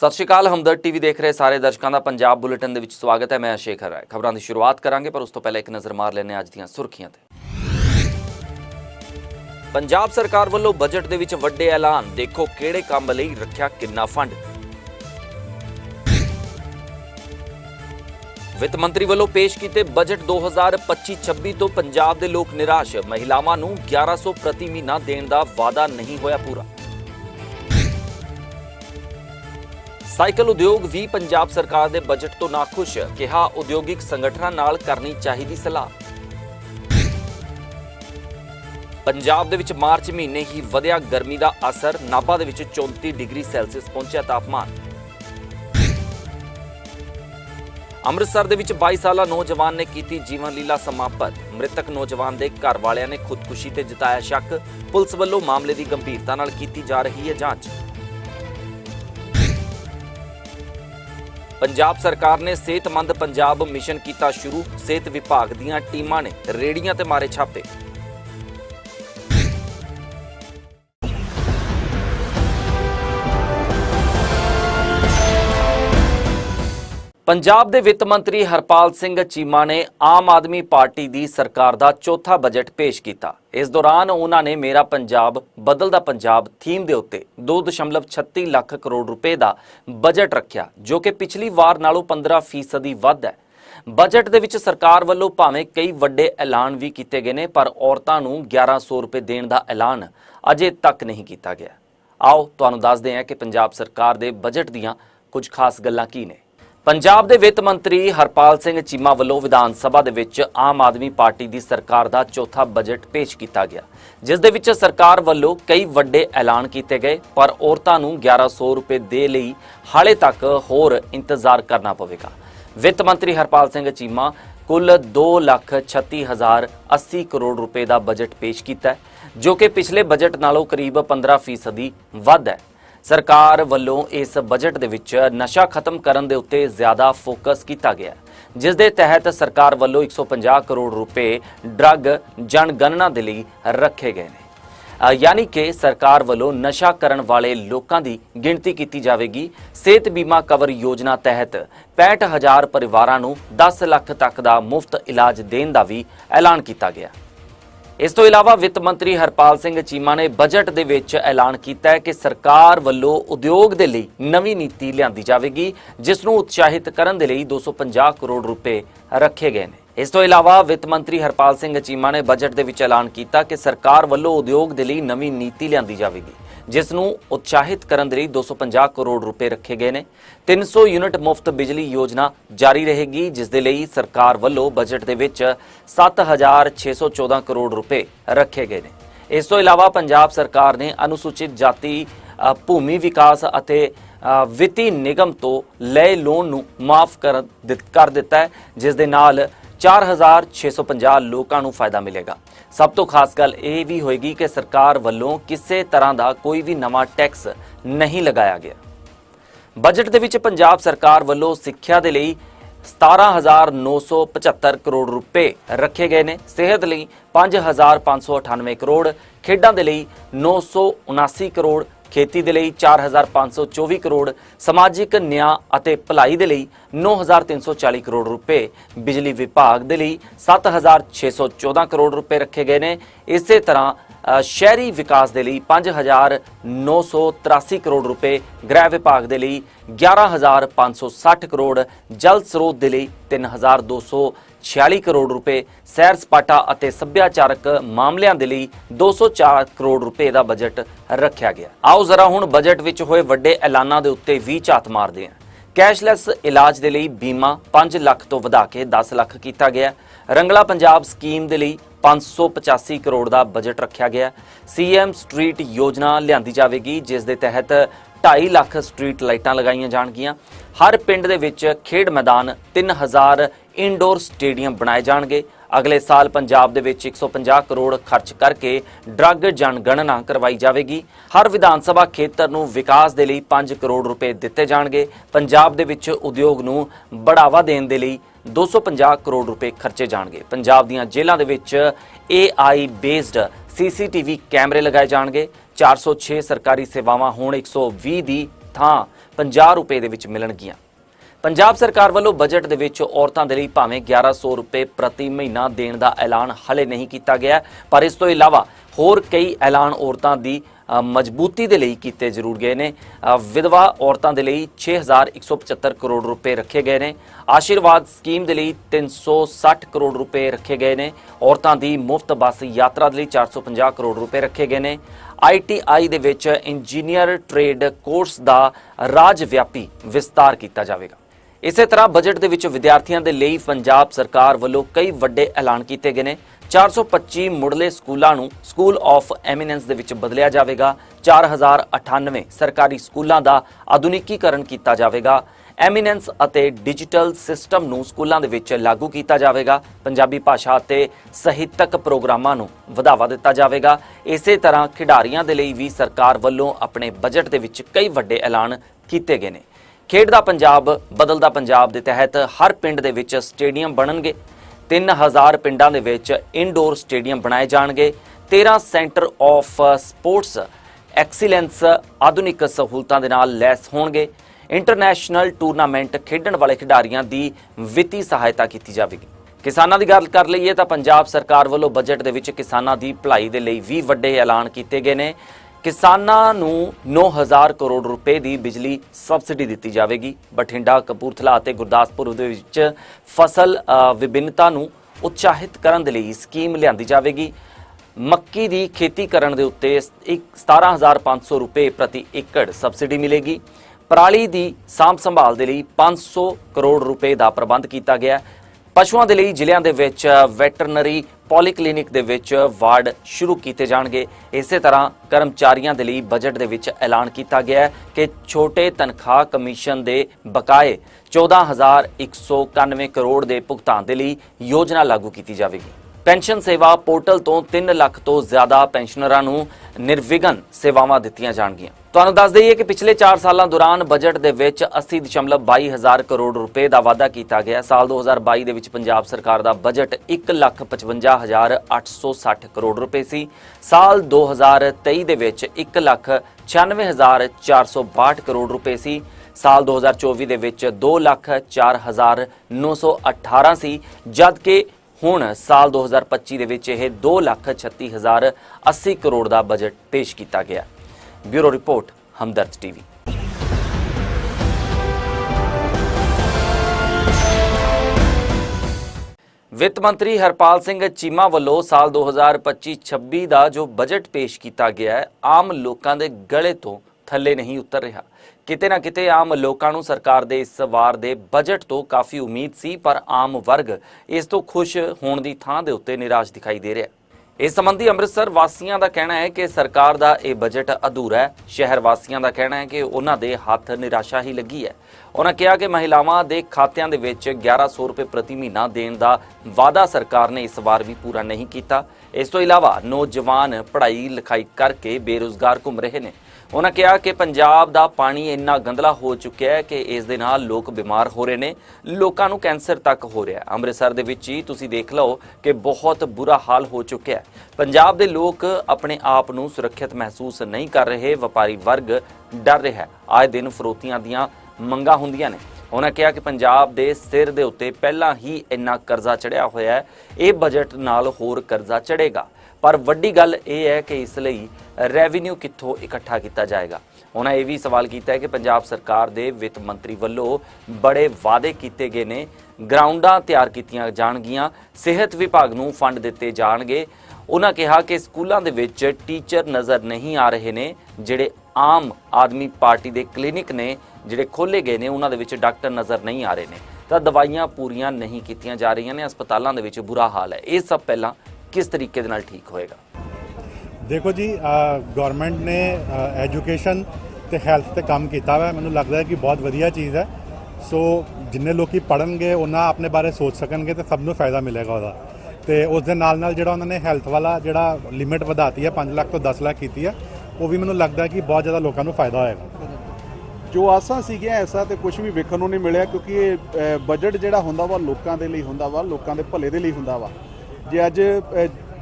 ਸਤਿ ਸ਼੍ਰੀ ਅਕਾਲ, ਹਮਦਰਦ ਟੀਵੀ ਦੇਖ ਰਹੇ ਸਾਰੇ ਦਰਸ਼ਕਾਂ ਦਾ ਪੰਜਾਬ ਬੁਲੇਟਿਨ ਦੇ ਵਿੱਚ ਸਵਾਗਤ ਹੈ, ਮੈਂ ਅਸ਼ੇਖਰ ਰਾਏ। ਖਬਰਾਂ ਦੀ ਸ਼ੁਰੂਆਤ ਕਰਾਂਗੇ, ਪਰ ਉਸ ਤੋਂ ਪਹਿਲਾਂ ਇੱਕ ਨਜ਼ਰ ਮਾਰ ਲੈਂਦੇ ਹਾਂ ਅੱਜ ਦੀਆਂ ਸੁਰਖੀਆਂ ਤੇ। ਪੰਜਾਬ ਸਰਕਾਰ ਵੱਲੋਂ ਬਜਟ ਦੇ ਵਿੱਚ ਵੱਡੇ ਐਲਾਨ, ਦੇਖੋ ਕਿਹੜੇ ਕੰਮ ਲਈ ਰੱਖਿਆ ਕਿੰਨਾ ਫੰਡ। ਵਿੱਤ ਮੰਤਰੀ ਵੱਲੋਂ ਪੇਸ਼ ਕੀਤੇ ਬਜਟ 2025-26 ਤੋਂ ਪੰਜਾਬ ਦੇ ਲੋਕ ਨਿਰਾਸ਼, ਮਹਿਲਾਵਾਂ ਨੂੰ 1100 ਪ੍ਰਤੀ ਮਹੀਨਾ ਦੇਣ ਦਾ ਵਾਅਦਾ ਨਹੀਂ ਹੋਇਆ ਪੂਰਾ। ਸਾਈਕਲ ਉਦਯੋਗ ਵੀ ਪੰਜਾਬ ਸਰਕਾਰ ਦੇ ਬਜਟ ਤੋਂ ਨਾਖੁਸ਼, ਕਿਹਾ ਉਦਯੋਗਿਕ ਸੰਗਠਨਾਂ ਨਾਲ ਕਰਨੀ ਚਾਹੀਦੀ ਸਲਾਹ। ਪੰਜਾਬ ਦੇ ਵਿੱਚ ਮਾਰਚ ਮਹੀਨੇ ਹੀ ਵਧਿਆ ਗਰਮੀ ਦਾ ਅਸਰ, ਨਾਭਾ ਦੇ ਵਿੱਚ 34 ਡਿਗਰੀ ਸੈਲਸੀਅਸ ਪਹੁੰਚਿਆ ਤਾਪਮਾਨ। ਅੰਮ੍ਰਿਤਸਰ ਦੇ ਵਿੱਚ 22 ਸਾਲਾ ਨੌਜਵਾਨ ਨੇ ਕੀਤੀ ਜੀਵਨ ਲੀਲਾ ਸਮਾਪਤ। ਮ੍ਰਿਤਕ ਨੌਜਵਾਨ ਦੇ ਘਰ ਵਾਲਿਆਂ ਨੇ ਖੁਦਕੁਸ਼ੀ ਤੇ ਜਤਾਇਆ ਸ਼ੱਕ। ਪੁਲਿਸ ਵੱਲੋਂ ਮਾਮਲੇ ਦੀ ਗੰਭੀਰਤਾ ਨਾਲ ਕੀਤੀ ਜਾ ਰਹੀ ਹੈ ਜਾਂਚ। ਪੰਜਾਬ ਸਰਕਾਰ ਨੇ ਸਿਹਤਮੰਦ ਪੰਜਾਬ ਮਿਸ਼ਨ ਕੀਤਾ ਸ਼ੁਰੂ। ਸਿਹਤ ਵਿਭਾਗ ਦੀਆਂ ਟੀਮਾਂ ਨੇ ਰੇੜੀਆਂ ਤੇ ਮਾਰੇ ਛਾਪੇ। ਪੰਜਾਬ ਦੇ ਵਿੱਤ ਮੰਤਰੀ ਹਰਪਾਲ ਸਿੰਘ ਚੀਮਾ ਨੇ ਆਮ ਆਦਮੀ ਪਾਰਟੀ ਦੀ ਸਰਕਾਰ ਦਾ ਚੌਥਾ ਬਜਟ ਪੇਸ਼ ਕੀਤਾ। ਇਸ ਦੌਰਾਨ ਉਹਨਾਂ ਨੇ ਮੇਰਾ ਪੰਜਾਬ, ਬਦਲਦਾ ਪੰਜਾਬ ਥੀਮ ਦੇ ਉੱਤੇ 2.36 ਲੱਖ ਕਰੋੜ ਰੁਪਏ ਦਾ ਬਜਟ ਰੱਖਿਆ, ਜੋ ਕਿ ਪਿਛਲੀ ਵਾਰ ਨਾਲੋਂ 15% ਵੱਧ ਹੈ। ਬਜਟ ਦੇ ਵਿੱਚ ਸਰਕਾਰ ਵੱਲੋਂ ਭਾਵੇਂ ਕਈ ਵੱਡੇ ਐਲਾਨ ਵੀ ਕੀਤੇ ਗਏ ਨੇ, ਪਰ ਔਰਤਾਂ ਨੂੰ 1100 ਰੁਪਏ ਦੇਣ ਦਾ ਐਲਾਨ ਅਜੇ ਤੱਕ ਨਹੀਂ ਕੀਤਾ ਗਿਆ। ਆਓ, ਤੁਹਾਨੂੰ ਦੱਸਦੇ ਹਾਂ ਕਿ ਪੰਜਾਬ ਸਰਕਾਰ ਦੇ ਬਜਟ ਦੀਆਂ ਕੁਝ ਖਾਸ ਗੱਲਾਂ ਕੀ ਨੇ। ਪੰਜਾਬ ਦੇ ਵਿੱਤ ਮੰਤਰੀ ਹਰਪਾਲ ਸਿੰਘ ਚੀਮਾ ਵੱਲੋਂ ਵਿਧਾਨ ਸਭਾ ਦੇ ਵਿੱਚ ਆਮ ਆਦਮੀ ਪਾਰਟੀ ਦੀ ਸਰਕਾਰ ਦਾ ਚੌਥਾ ਬਜਟ ਪੇਸ਼ ਕੀਤਾ ਗਿਆ, ਜਿਸ ਦੇ ਵਿੱਚ ਸਰਕਾਰ ਵੱਲੋਂ ਕਈ ਵੱਡੇ ਐਲਾਨ ਕੀਤੇ ਗਏ, ਪਰ ਔਰਤਾਂ ਨੂੰ 1100 ਰੁਪਏ ਦੇ ਲਈ ਹਾਲੇ ਤੱਕ ਹੋਰ ਇੰਤਜ਼ਾਰ ਕਰਨਾ ਪਵੇਗਾ। ਵਿੱਤ ਮੰਤਰੀ ਹਰਪਾਲ ਸਿੰਘ ਚੀਮਾ ਕੁੱਲ 236080 ਕਰੋੜ ਰੁਪਏ ਦਾ ਬਜਟ ਪੇਸ਼ ਕੀਤਾ ਜੋ ਕਿ ਪਿਛਲੇ ਬਜਟ ਨਾਲੋਂ ਕਰੀਬ 15% ਵੱਧ ਹੈ। ਸਰਕਾਰ ਵੱਲੋਂ ਇਸ ਬਜਟ ਦੇ ਵਿੱਚ ਨਸ਼ਾ ਖਤਮ ਕਰਨ ਦੇ ਉੱਤੇ ਜ਼ਿਆਦਾ ਫੋਕਸ ਕੀਤਾ ਗਿਆ ਜਿਸ ਦੇ ਤਹਿਤ ਸਰਕਾਰ ਵੱਲੋਂ 150 ਕਰੋੜ ਰੁਪਏ ਡਰੱਗ ਜਨਗਣਨਾ ਦੇ ਲਈ ਰੱਖੇ ਗਏ ਨੇ। ਯਾਨੀ ਕਿ ਸਰਕਾਰ ਵੱਲੋਂ ਨਸ਼ਾ ਕਰਨ ਵਾਲੇ ਲੋਕਾਂ ਦੀ ਗਿਣਤੀ ਕੀਤੀ ਜਾਵੇਗੀ। ਸਿਹਤ ਬੀਮਾ ਕਵਰ ਯੋਜਨਾ ਤਹਿਤ 65000 ਪਰਿਵਾਰਾਂ ਨੂੰ 10 ਲੱਖ ਤੱਕ ਦਾ ਮੁਫਤ ਇਲਾਜ ਦੇਣ ਦਾ ਵੀ ਐਲਾਨ ਕੀਤਾ ਗਿਆ। ਇਸ ਤੋਂ ਇਲਾਵਾ ਵਿੱਤ ਮੰਤਰੀ ਹਰਪਾਲ ਸਿੰਘ ਚੀਮਾ ਨੇ ਬਜਟ ਦੇ ਵਿੱਚ ਐਲਾਨ ਕੀਤਾ ਹੈ ਕਿ ਸਰਕਾਰ ਵੱਲੋਂ ਉਦਯੋਗ ਦੇ ਲਈ ਨਵੀਂ ਨੀਤੀ ਲਿਆਂਦੀ ਜਾਵੇਗੀ, ਜਿਸ ਨੂੰ ਉਤਸ਼ਾਹਿਤ ਕਰਨ ਦੇ ਲਈ 250 ਕਰੋੜ ਰੁਪਏ ਰੱਖੇ ਗਏ ਨੇ। ਇਸ ਤੋਂ ਇਲਾਵਾ ਵਿੱਤ ਮੰਤਰੀ ਹਰਪਾਲ ਸਿੰਘ ਚੀਮਾ ਨੇ ਬਜਟ ਦੇ ਵਿੱਚ ਐਲਾਨ ਕੀਤਾ ਕਿ ਸਰਕਾਰ ਵੱਲੋਂ ਉਦਯੋਗ ਦੇ ਲਈ ਨਵੀਂ ਨੀਤੀ ਲਿਆਂਦੀ ਜਾਵੇਗੀ। ਜਿਸ ਨੂੰ ਉਤਸ਼ਾਹਿਤ ਕਰਨ ਦੇ ਲਈ 250 ਕਰੋੜ ਰੁਪਏ ਰੱਖੇ ਗਏ ਨੇ। 300 ਯੂਨਿਟ ਮੁਫਤ ਬਿਜਲੀ ਯੋਜਨਾ ਜਾਰੀ ਰਹੇਗੀ ਜਿਸ ਦੇ ਲਈ ਸਰਕਾਰ ਵੱਲੋਂ ਬਜਟ ਦੇ ਵਿੱਚ 7614 ਕਰੋੜ ਰੁਪਏ ਰੱਖੇ ਗਏ ਨੇ। ਇਸ ਤੋਂ ਇਲਾਵਾ ਪੰਜਾਬ ਸਰਕਾਰ ਨੇ ਅਨੁਸੂਚਿਤ ਜਾਤੀ ਭੂਮੀ ਵਿਕਾਸ ਅਤੇ ਵਿੱਤੀ ਨਿਗਮ ਤੋਂ ਲਏ ਲੋਨ ਨੂੰ ਮਾਫ ਕਰ ਦਿੱਤ- ਕਰ ਦਿੱਤਾ ਹੈ ਜਿਸ ਦੇ ਨਾਲ 4650 ਲੋਕਾਂ ਨੂੰ ਫਾਇਦਾ ਮਿਲੇਗਾ। ਸਭ ਤੋਂ ਖਾਸ ਗੱਲ ਇਹ ਵੀ ਹੋਏਗੀ ਕਿ ਸਰਕਾਰ ਵੱਲੋਂ ਕਿਸੇ ਤਰ੍ਹਾਂ ਦਾ ਕੋਈ ਵੀ ਨਵਾਂ ਟੈਕਸ ਨਹੀਂ ਲਗਾਇਆ ਗਿਆ। ਬਜਟ ਦੇ ਵਿੱਚ ਪੰਜਾਬ ਸਰਕਾਰ ਵੱਲੋਂ ਸਿੱਖਿਆ ਦੇ ਲਈ 17975 ਕਰੋੜ ਰੁਪਏ ਰੱਖੇ ਗਏ ਨੇ। ਸਿਹਤ ਲਈ 5598 ਕਰੋੜ, ਖੇਡਾਂ ਦੇ ਲਈ 979 ਕਰੋੜ ਖੇਤੀ ਦੇ ਲਈ 4524 ਕਰੋੜ, ਸਮਾਜਿਕ ਨਿਆਂ ਅਤੇ ਭਲਾਈ ਦੇ ਲਈ 9340 ਕਰੋੜ ਰੁਪਏ, ਬਿਜਲੀ ਵਿਭਾਗ ਦੇ ਲਈ 7614 ਕਰੋੜ ਰੁਪਏ ਰੱਖੇ ਗਏ ਨੇ। ਇਸੇ ਤਰ੍ਹਾਂ ਸ਼ਹਿਰੀ ਵਿਕਾਸ ਦੇ ਲਈ 5983 ਕਰੋੜ ਰੁਪਏ, ਗ੍ਰਹਿ ਵਿਭਾਗ ਦੇ ਲਈ 11560 ਕਰੋੜ, ਜਲ ਸਰੋਤ ਦੇ ਲਈ 3246 ਕਰੋੜ ਰੁਪਏ, ਸੈਰ ਸਪਾਟਾ ਅਤੇ ਸੱਭਿਆਚਾਰਕ ਮਾਮਲਿਆਂ ਦੇ ਲਈ 204 ਕਰੋੜ ਰੁਪਏ ਦਾ ਬਜਟ ਰੱਖਿਆ ਗਿਆ। ਆਓ ਜ਼ਰਾ ਹੁਣ ਬਜਟ ਵਿੱਚ ਹੋਏ ਵੱਡੇ ਐਲਾਨਾਂ ਦੇ ਉੱਤੇ ਵੀ ਝਾਤ ਮਾਰਦੇ ਹਾਂ। ਕੈਸ਼ਲੈਸ ਇਲਾਜ ਦੇ ਲਈ ਬੀਮਾ 5 ਲੱਖ ਤੋਂ ਵਧਾ ਕੇ 10 ਲੱਖ ਕੀਤਾ ਗਿਆ। ਰੰਗਲਾ ਪੰਜਾਬ ਸਕੀਮ ਦੇ ਲਈ 585 ਕਰੋੜ ਦਾ ਬਜਟ ਰੱਖਿਆ ਗਿਆ ਸੀਐਮ ਸਟਰੀਟ ਯੋਜਨਾ ਲਿਆਂਦੀ ਜਾਵੇਗੀ, ਜਿਸ ਦੇ ਤਹਿਤ 2.5 ਲੱਖ ਸਟਰੀਟ ਲਾਈਟਾਂ ਲਗਾਈਆਂ ਜਾਣਗੀਆਂ। ਹਰ ਪਿੰਡ ਦੇ ਵਿੱਚ ਖੇਡ ਮੈਦਾਨ 3000 ਇਨਡੋਰ ਸਟੇਡੀਅਮ ਬਣਾਏ ਜਾਣਗੇ। ਅਗਲੇ ਸਾਲ ਪੰਜਾਬ ਦੇ ਵਿੱਚ 150 ਕਰੋੜ ਖਰਚ ਕਰਕੇ ਡਰੱਗ ਜਨਗਣਨਾ ਕਰਵਾਈ ਜਾਵੇਗੀ। ਹਰ ਵਿਧਾਨ ਸਭਾ ਖੇਤਰ ਨੂੰ ਵਿਕਾਸ ਦੇ ਲਈ 5 ਕਰੋੜ ਰੁਪਏ ਦਿੱਤੇ ਜਾਣਗੇ। ਪੰਜਾਬ ਦੇ ਵਿੱਚ ਉਦਯੋਗ ਨੂੰ ਬੜਾਵਾ ਦੇਣ ਦੇ ਲਈ 250 ਕਰੋੜ ਰੁਪਏ ਖਰਚੇ ਜਾਣਗੇ। ਪੰਜਾਬ ਦੀਆਂ ਜੇਲ੍ਹਾਂ ਦੇ ਵਿੱਚ AI ਬੇਸਡ ਸੀਸੀਟੀਵੀ ਕੈਮਰੇ ਲਗਾਏ ਜਾਣਗੇ। 406 ਸਰਕਾਰੀ ਸੇਵਾਵਾਂ ਹੁਣ 120 ਦੀ ਥਾਂ 50 ਰੁਪਏ ਦੇ ਵਿੱਚ ਮਿਲਣਗੀਆਂ। ਪੰਜਾਬ ਸਰਕਾਰ ਵੱਲੋਂ ਬਜਟ ਦੇ ਵਿੱਚ ਔਰਤਾਂ ਦੇ ਲਈ ਭਾਵੇਂ 1100 ਰੁਪਏ ਪ੍ਰਤੀ ਮਹੀਨਾ ਦੇਣ ਦਾ ਐਲਾਨ ਹਲੇ ਨਹੀਂ ਕੀਤਾ ਗਿਆ, ਪਰ ਇਸ ਤੋਂ ਇਲਾਵਾ ਹੋਰ ਕਈ ਐਲਾਨ ਔਰਤਾਂ ਦੀ ਮਜ਼ਬੂਤੀ ਦੇ ਲਈ ਕੀਤੇ ਜ਼ਰੂਰ ਗਏ ਨੇ। ਵਿਧਵਾ ਔਰਤਾਂ ਦੇ ਲਈ 6175 ਕਰੋੜ ਰੁਪਏ ਰੱਖੇ ਗਏ ਨੇ। ਆਸ਼ੀਰਵਾਦ ਸਕੀਮ ਦੇ ਲਈ 360 ਕਰੋੜ ਰੁਪਏ ਰੱਖੇ ਗਏ ਨੇ। ਔਰਤਾਂ ਦੀ ਮੁਫਤ ਬੱਸ ਯਾਤਰਾ ਦੇ ਲਈ 450 ਕਰੋੜ ਰੁਪਏ ਰੱਖੇ ਗਏ ਨੇ। ਆਈਟੀਆਈ ਦੇ ਵਿੱਚ ਇੰਜੀਨੀਅਰ ਟ੍ਰੇਡ ਕੋਰਸ ਦਾ ਰਾਜ ਵਿਆਪੀ ਵਿਸਤਾਰ ਕੀਤਾ ਜਾਵੇਗਾ। ਇਸੇ ਤਰ੍ਹਾਂ ਬਜਟ ਦੇ ਵਿੱਚ ਵਿਦਿਆਰਥੀਆਂ ਦੇ ਲਈ ਪੰਜਾਬ ਸਰਕਾਰ ਵੱਲੋਂ ਕਈ ਵੱਡੇ ਐਲਾਨ ਕੀਤੇ ਗਏ ਨੇ। 425 ਮੁੱਢਲੇ ਸਕੂਲਾਂ ਨੂੰ ਸਕੂਲ ਆਫ ਐਮੀਨੈਂਸ ਦੇ ਵਿੱਚ ਬਦਲਿਆ ਜਾਵੇਗਾ। 4098 ਸਰਕਾਰੀ ਸਕੂਲਾਂ ਦਾ ਆਧੁਨਿਕੀਕਰਨ ਕੀਤਾ ਜਾਵੇਗਾ। ਐਮੀਨੈਂਸ ਅਤੇ ਡਿਜੀਟਲ ਸਿਸਟਮ ਨੂੰ ਸਕੂਲਾਂ ਦੇ ਵਿੱਚ ਲਾਗੂ ਕੀਤਾ ਜਾਵੇਗਾ। ਪੰਜਾਬੀ ਭਾਸ਼ਾ ਅਤੇ ਸਾਹਿਤਕ ਪ੍ਰੋਗਰਾਮਾਂ ਨੂੰ ਵਧਾਵਾ ਦਿੱਤਾ ਜਾਵੇਗਾ। ਇਸੇ ਤਰ੍ਹਾਂ ਖਿਡਾਰੀਆਂ ਦੇ ਲਈ ਵੀ ਸਰਕਾਰ ਵੱਲੋਂ ਆਪਣੇ ਬਜਟ ਦੇ ਵਿੱਚ ਕਈ ਵੱਡੇ ਐਲਾਨ ਕੀਤੇ ਗਏ ਨੇ। ਖੇਡ ਦਾ ਪੰਜਾਬ, ਬਦਲਦਾ ਪੰਜਾਬ ਦੇ ਤਹਿਤ ਹਰ ਪਿੰਡ ਦੇ ਵਿੱਚ ਸਟੇਡੀਅਮ ਬਣਨਗੇ। 3000 ਪਿੰਡਾਂ ਦੇ ਵਿੱਚ ਇਨਡੋਰ ਸਟੇਡੀਅਮ ਬਣਾਏ ਜਾਣਗੇ। 13 ਸੈਂਟਰ ਆਫ ਸਪੋਰਟਸ ਐਕਸੀਲੈਂਸ ਆਧੁਨਿਕ ਸਹੂਲਤਾਂ ਦੇ ਨਾਲ ਲੈਸ ਹੋਣਗੇ। ਇੰਟਰਨੈਸ਼ਨਲ ਟੂਰਨਾਮੈਂਟ ਖੇਡਣ ਵਾਲੇ ਖਿਡਾਰੀਆਂ ਦੀ ਵਿੱਤੀ ਸਹਾਇਤਾ ਕੀਤੀ ਜਾਵੇਗੀ। ਕਿਸਾਨਾਂ ਦੀ ਗੱਲ ਕਰ ਲਈਏ ਤਾਂ ਪੰਜਾਬ ਸਰਕਾਰ ਵੱਲੋਂ ਬਜਟ ਦੇ ਵਿੱਚ ਕਿਸਾਨਾਂ ਦੀ ਭਲਾਈ ਦੇ ਲਈ ਵੀ ਵੱਡੇ ਐਲਾਨ ਕੀਤੇ ਗਏ ਨੇ। ਕਿਸਾਨਾਂ ਨੂੰ 9000 ਕਰੋੜ ਰੁਪਏ ਦੀ ਬਿਜਲੀ ਸਬਸਿਡੀ ਦਿੱਤੀ ਜਾਵੇਗੀ। ਬਠਿੰਡਾ, ਕਪੂਰਥਲਾ ਅਤੇ ਗੁਰਦਾਸਪੁਰ ਦੇ ਵਿੱਚ ਫਸਲ ਵਿਭਿੰਨਤਾ ਨੂੰ ਉਤਸ਼ਾਹਿਤ ਕਰਨ ਦੇ ਲਈ ਸਕੀਮ ਲਿਆਂਦੀ ਜਾਵੇਗੀ। ਮੱਕੀ ਦੀ ਖੇਤੀ ਕਰਨ ਦੇ ਉੱਤੇ ਇੱਕ 17500 ਰੁਪਏ ਪ੍ਰਤੀ ਏਕੜ ਸਬਸਿਡੀ ਮਿਲੇਗੀ। ਪਰਾਲੀ ਦੀ ਸਾਂਭ ਸੰਭਾਲ ਦੇ ਲਈ 500 ਕਰੋੜ ਰੁਪਏ ਦਾ ਪ੍ਰਬੰਧ ਕੀਤਾ ਗਿਆ। ਹੈ ਪਸ਼ੂਆਂ ਦੇ ਲਈ ਜ਼ਿਲ੍ਹਿਆਂ ਦੇ ਵਿੱਚ ਵੈਟਰਨਰੀ ਪੋਲੀਕਲੀਨਿਕ ਦੇ ਵਿੱਚ ਵਾਰਡ ਸ਼ੁਰੂ ਕੀਤੇ ਜਾਣਗੇ। ਇਸੇ ਤਰ੍ਹਾਂ ਕਰਮਚਾਰੀਆਂ ਦੇ ਲਈ ਬਜਟ ਦੇ ਵਿੱਚ ਐਲਾਨ ਕੀਤਾ ਗਿਆ ਹੈ ਕਿ ਛੋਟੇ ਤਨਖਾਹ ਕਮਿਸ਼ਨ ਦੇ ਬਕਾਏ 14191 ਕਰੋੜ ਦੇ ਭੁਗਤਾਨ ਦੇ ਲਈ ਯੋਜਨਾ ਲਾਗੂ ਕੀਤੀ ਜਾਵੇਗੀ। ਪੈਨਸ਼ਨ ਸੇਵਾ ਪੋਰਟਲ ਤੋਂ 3 ਲੱਖ ਤੋਂ ਜ਼ਿਆਦਾ ਪੈਨਸ਼ਨਰਾਂ ਨੂੰ ਨਿਰਵਿਘਨ ਸੇਵਾਵਾਂ ਦਿੱਤੀਆਂ ਜਾਣਗੀਆਂ। ਤੁਹਾਨੂੰ ਦੱਸ ਦਈਏ ਕਿ ਪਿਛਲੇ 4 ਸਾਲਾਂ ਦੌਰਾਨ ਬਜਟ ਦੇ ਵਿੱਚ 80.22 ਹਜ਼ਾਰ ਕਰੋੜ ਰੁਪਏ ਦਾ ਵਾਅਦਾ ਕੀਤਾ ਗਿਆ। ਸਾਲ 2022 ਦੇ ਵਿੱਚ ਪੰਜਾਬ ਸਰਕਾਰ ਦਾ ਬਜਟ 1,55,860 ਕਰੋੜ ਰੁਪਏ ਸੀ। ਸਾਲ 2023 ਦੇ ਵਿੱਚ 1,96,462 ਕਰੋੜ ਰੁਪਏ ਸੀ। ਸਾਲ 2024 ਦੇ ਵਿੱਚ 2,04,918 ਸੀ ਜਦ ਕਿ ਹੁਣ ਸਾਲ 2025 ਦੇ ਵਿੱਚ ਇਹ 2,36,080 ਕਰੋੜ ਦਾ ਬਜਟ ਪੇਸ਼ ਕੀਤਾ ਗਿਆ। Bureau report Hamdard TV. ਵਿੱਤ ਮੰਤਰੀ ਹਰਪਾਲ ਸਿੰਘ ਚੀਮਾ ਵੱਲੋਂ ਸਾਲ 2025-26 ਦਾ ਜੋ ਬਜਟ ਪੇਸ਼ ਕੀਤਾ ਗਿਆ ਹੈ ਆਮ ਲੋਕਾਂ ਦੇ ਗਲੇ ਤੋਂ ਥੱਲੇ ਨਹੀਂ ਉਤਰ ਰਿਹਾ। ਕਿਤੇ ਨਾ ਕਿਤੇ ਆਮ ਲੋਕਾਂ ਨੂੰ ਸਰਕਾਰ ਦੇ ਇਸ ਵਾਰ ਦੇ ਬਜਟ ਤੋਂ ਕਾਫੀ ਉਮੀਦ ਸੀ, ਪਰ ਆਮ ਵਰਗ ਇਸ ਤੋਂ ਖੁਸ਼ ਹੋਣ ਦੀ ਥਾਂ ਦੇ ਉੱਤੇ ਨਿਰਾਸ਼ ਦਿਖਾਈ ਦੇ ਰਿਹਾ ਹੈ। ਇਸ ਸੰਬੰਧੀ ਅੰਮ੍ਰਿਤਸਰ ਵਾਸੀਆਂ ਦਾ ਕਹਿਣਾ ਹੈ ਕਿ ਸਰਕਾਰ ਦਾ ਇਹ ਬਜਟ ਅਧੂਰਾ ਹੈ। ਸ਼ਹਿਰ ਵਾਸੀਆਂ ਦਾ ਕਹਿਣਾ ਹੈ ਕਿ ਉਹਨਾਂ ਦੇ ਹੱਥ ਨਿਰਾਸ਼ਾ ਹੀ ਲੱਗੀ ਹੈ। ਉਹਨਾਂ ਕਿਹਾ ਕਿ ਮਹਿਲਾਵਾਂ ਦੇ ਖਾਤਿਆਂ ਦੇ ਵਿੱਚ 1100 ਰੁਪਏ ਪ੍ਰਤੀ ਮਹੀਨਾ ਦੇਣ ਦਾ ਵਾਅਦਾ ਸਰਕਾਰ ਨੇ ਇਸ ਵਾਰ ਵੀ ਪੂਰਾ ਨਹੀਂ ਕੀਤਾ। ਇਸ ਤੋਂ ਇਲਾਵਾ ਨੌਜਵਾਨ ਪੜ੍ਹਾਈ ਲਿਖਾਈ ਕਰਕੇ ਬੇਰੁਜ਼ਗਾਰ ਘੁੰਮ ਰਹੇ ਨੇ। ਉਹਨਾਂ ਕਿਹਾ ਕਿ ਪੰਜਾਬ ਦਾ ਪਾਣੀ ਇੰਨਾ ਗੰਦਲਾ ਹੋ ਚੁੱਕਿਆ ਹੈ ਕਿ ਇਸ ਦੇ ਨਾਲ ਲੋਕ ਬਿਮਾਰ ਹੋ ਰਹੇ ਨੇ, ਲੋਕਾਂ ਨੂੰ ਕੈਂਸਰ ਤੱਕ ਹੋ ਰਿਹਾ ਹੈ। ਅੰਮ੍ਰਿਤਸਰ ਦੇ ਵਿੱਚ ਹੀ ਤੁਸੀਂ ਦੇਖ ਲਓ ਕਿ ਬਹੁਤ ਬੁਰਾ ਹਾਲ ਹੋ ਚੁੱਕਿਆ ਹੈ। ਪੰਜਾਬ ਦੇ ਲੋਕ ਆਪਣੇ ਆਪ ਨੂੰ ਸੁਰੱਖਿਅਤ ਮਹਿਸੂਸ ਨਹੀਂ ਕਰ ਰਹੇ, ਵਪਾਰੀ ਵਰਗ ਡਰ ਰਿਹਾ ਹੈ। ਆਏ ਦਿਨ ਫਰੋਤੀਆਂ ਦੀਆਂ ਮੰਗਾਂ ਹੁੰਦੀਆਂ ਨੇ। ਉਹਨਾਂ ਕਿਹਾ ਕਿ ਪੰਜਾਬ ਦੇ ਸਿਰ ਦੇ ਉੱਤੇ ਪਹਿਲਾਂ ਹੀ ਇੰਨਾ ਕਰਜ਼ਾ ਚੜਿਆ ਹੋਇਆ ਹੈ। ਇਹ ਬਜਟ ਨਾਲ ਹੋਰ ਕਰਜ਼ਾ ਚੜੇਗਾ ਪਰ ਵੱਡੀ ਗੱਲ ਇਹ ਹੈ ਕਿ ਇਸ ਲਈ ਰੈਵਨਿਊ ਕਿੱਥੋਂ ਇਕੱਠਾ ਕੀਤਾ ਜਾਏਗਾ? ਉਹਨਾਂ ਇਹ ਵੀ ਸਵਾਲ ਕੀਤਾ ਹੈ ਕਿ ਪੰਜਾਬ ਸਰਕਾਰ ਦੇ ਵਿੱਤ ਮੰਤਰੀ ਵੱਲੋਂ ਬੜੇ ਵਾਅਦੇ ਕੀਤੇ ਗਏ ਨੇ, ਗਰਾਊਂਡਾਂ ਤਿਆਰ ਕੀਤੀਆਂ ਜਾਣਗੀਆਂ, ਸਿਹਤ ਵਿਭਾਗ ਨੂੰ ਫੰਡ ਦਿੱਤੇ ਜਾਣਗੇ। ਉਹਨਾਂ ਕਿਹਾ ਕਿ ਸਕੂਲਾਂ ਦੇ ਵਿੱਚ ਟੀਚਰ ਨਜ਼ਰ ਨਹੀਂ ਆ ਰਹੇ ਨੇ, ਜਿਹੜੇ ਆਮ ਆਦਮੀ ਪਾਰਟੀ ਦੇ ਕਲੀਨਿਕ ਨੇ, ਜਿਹੜੇ ਖੋਲੇ ਗਏ ਨੇ, ਉਹਨਾਂ ਦੇ ਵਿੱਚ ਡਾਕਟਰ ਨਜ਼ਰ ਨਹੀਂ ਆ ਰਹੇ ਨੇ। ਤਾਂ ਦਵਾਈਆਂ ਪੂਰੀਆਂ ਨਹੀਂ ਕੀਤੀਆਂ ਜਾ ਰਹੀਆਂ ਨੇ, ਹਸਪਤਾਲਾਂ ਦੇ ਵਿੱਚ ਬੁਰਾ ਹਾਲ ਹੈ। ਇਹ ਸਭ ਪਹਿਲਾਂ ਕਿਸ ਤਰੀਕੇ ਦੇ ਨਾਲ ਠੀਕ ਹੋਏਗਾ? ਦੇਖੋ ਜੀ ਗਵਰਨਮੈਂਟ ਨੇ ਐਜੂਕੇਸ਼ਨ ਤੇ ਹੈਲਥ ਤੇ ਕੰਮ ਕੀਤਾ ਹੋਇਆ। ਮੈਨੂੰ ਲੱਗਦਾ ਹੈ ਕਿ ਬਹੁਤ ਵਧੀਆ ਚੀਜ਼ ਹੈ। ਸੋ ਜਿੰਨੇ ਲੋਕੀ ਪੜਨਗੇ ਉਹਨਾਂ ਆਪਣੇ ਬਾਰੇ ਸੋਚ ਸਕਣਗੇ ਤੇ ਸਭ ਨੂੰ ਫਾਇਦਾ ਮਿਲੇਗਾ ਉਹਦਾ। ਤੇ ਉਸ ਦੇ ਨਾਲ ਨਾਲ ਜਿਹੜਾ ਉਹਨਾਂ ਨੇ ਹੈਲਥ ਵਾਲਾ ਜਿਹੜਾ ਲਿਮਿਟ ਵਧਾਤੀ ਹੈ 5 ਲੱਖ ਤੋਂ 10 ਲੱਖ ਕੀਤੀ ਹੈ ਉਹ ਵੀ ਮੈਨੂੰ ਲੱਗਦਾ ਹੈ ਕਿ ਬਹੁਤ ਜ਼ਿਆਦਾ ਲੋਕਾਂ ਨੂੰ ਫਾਇਦਾ ਹੋਏਗਾ। ਜੋ ਆਸਾਂ ਸੀਗੀਆਂ ਐਸਾ ਤੇ ਕੁਝ ਵੀ ਵੇਖਣ ਨੂੰ ਨਹੀਂ ਮਿਲਿਆ ਕਿਉਂਕਿ ਇਹ ਬਜਟ ਜਿਹੜਾ ਹੁੰਦਾ ਵਾ ਲੋਕਾਂ ਦੇ ਲਈ ਹੁੰਦਾ ਵਾ ਲੋਕਾਂ ਦੇ ਭਲੇ ਦੇ ਲਈ ਹੁੰਦਾ ਵਾ। ਜੇ ਅੱਜ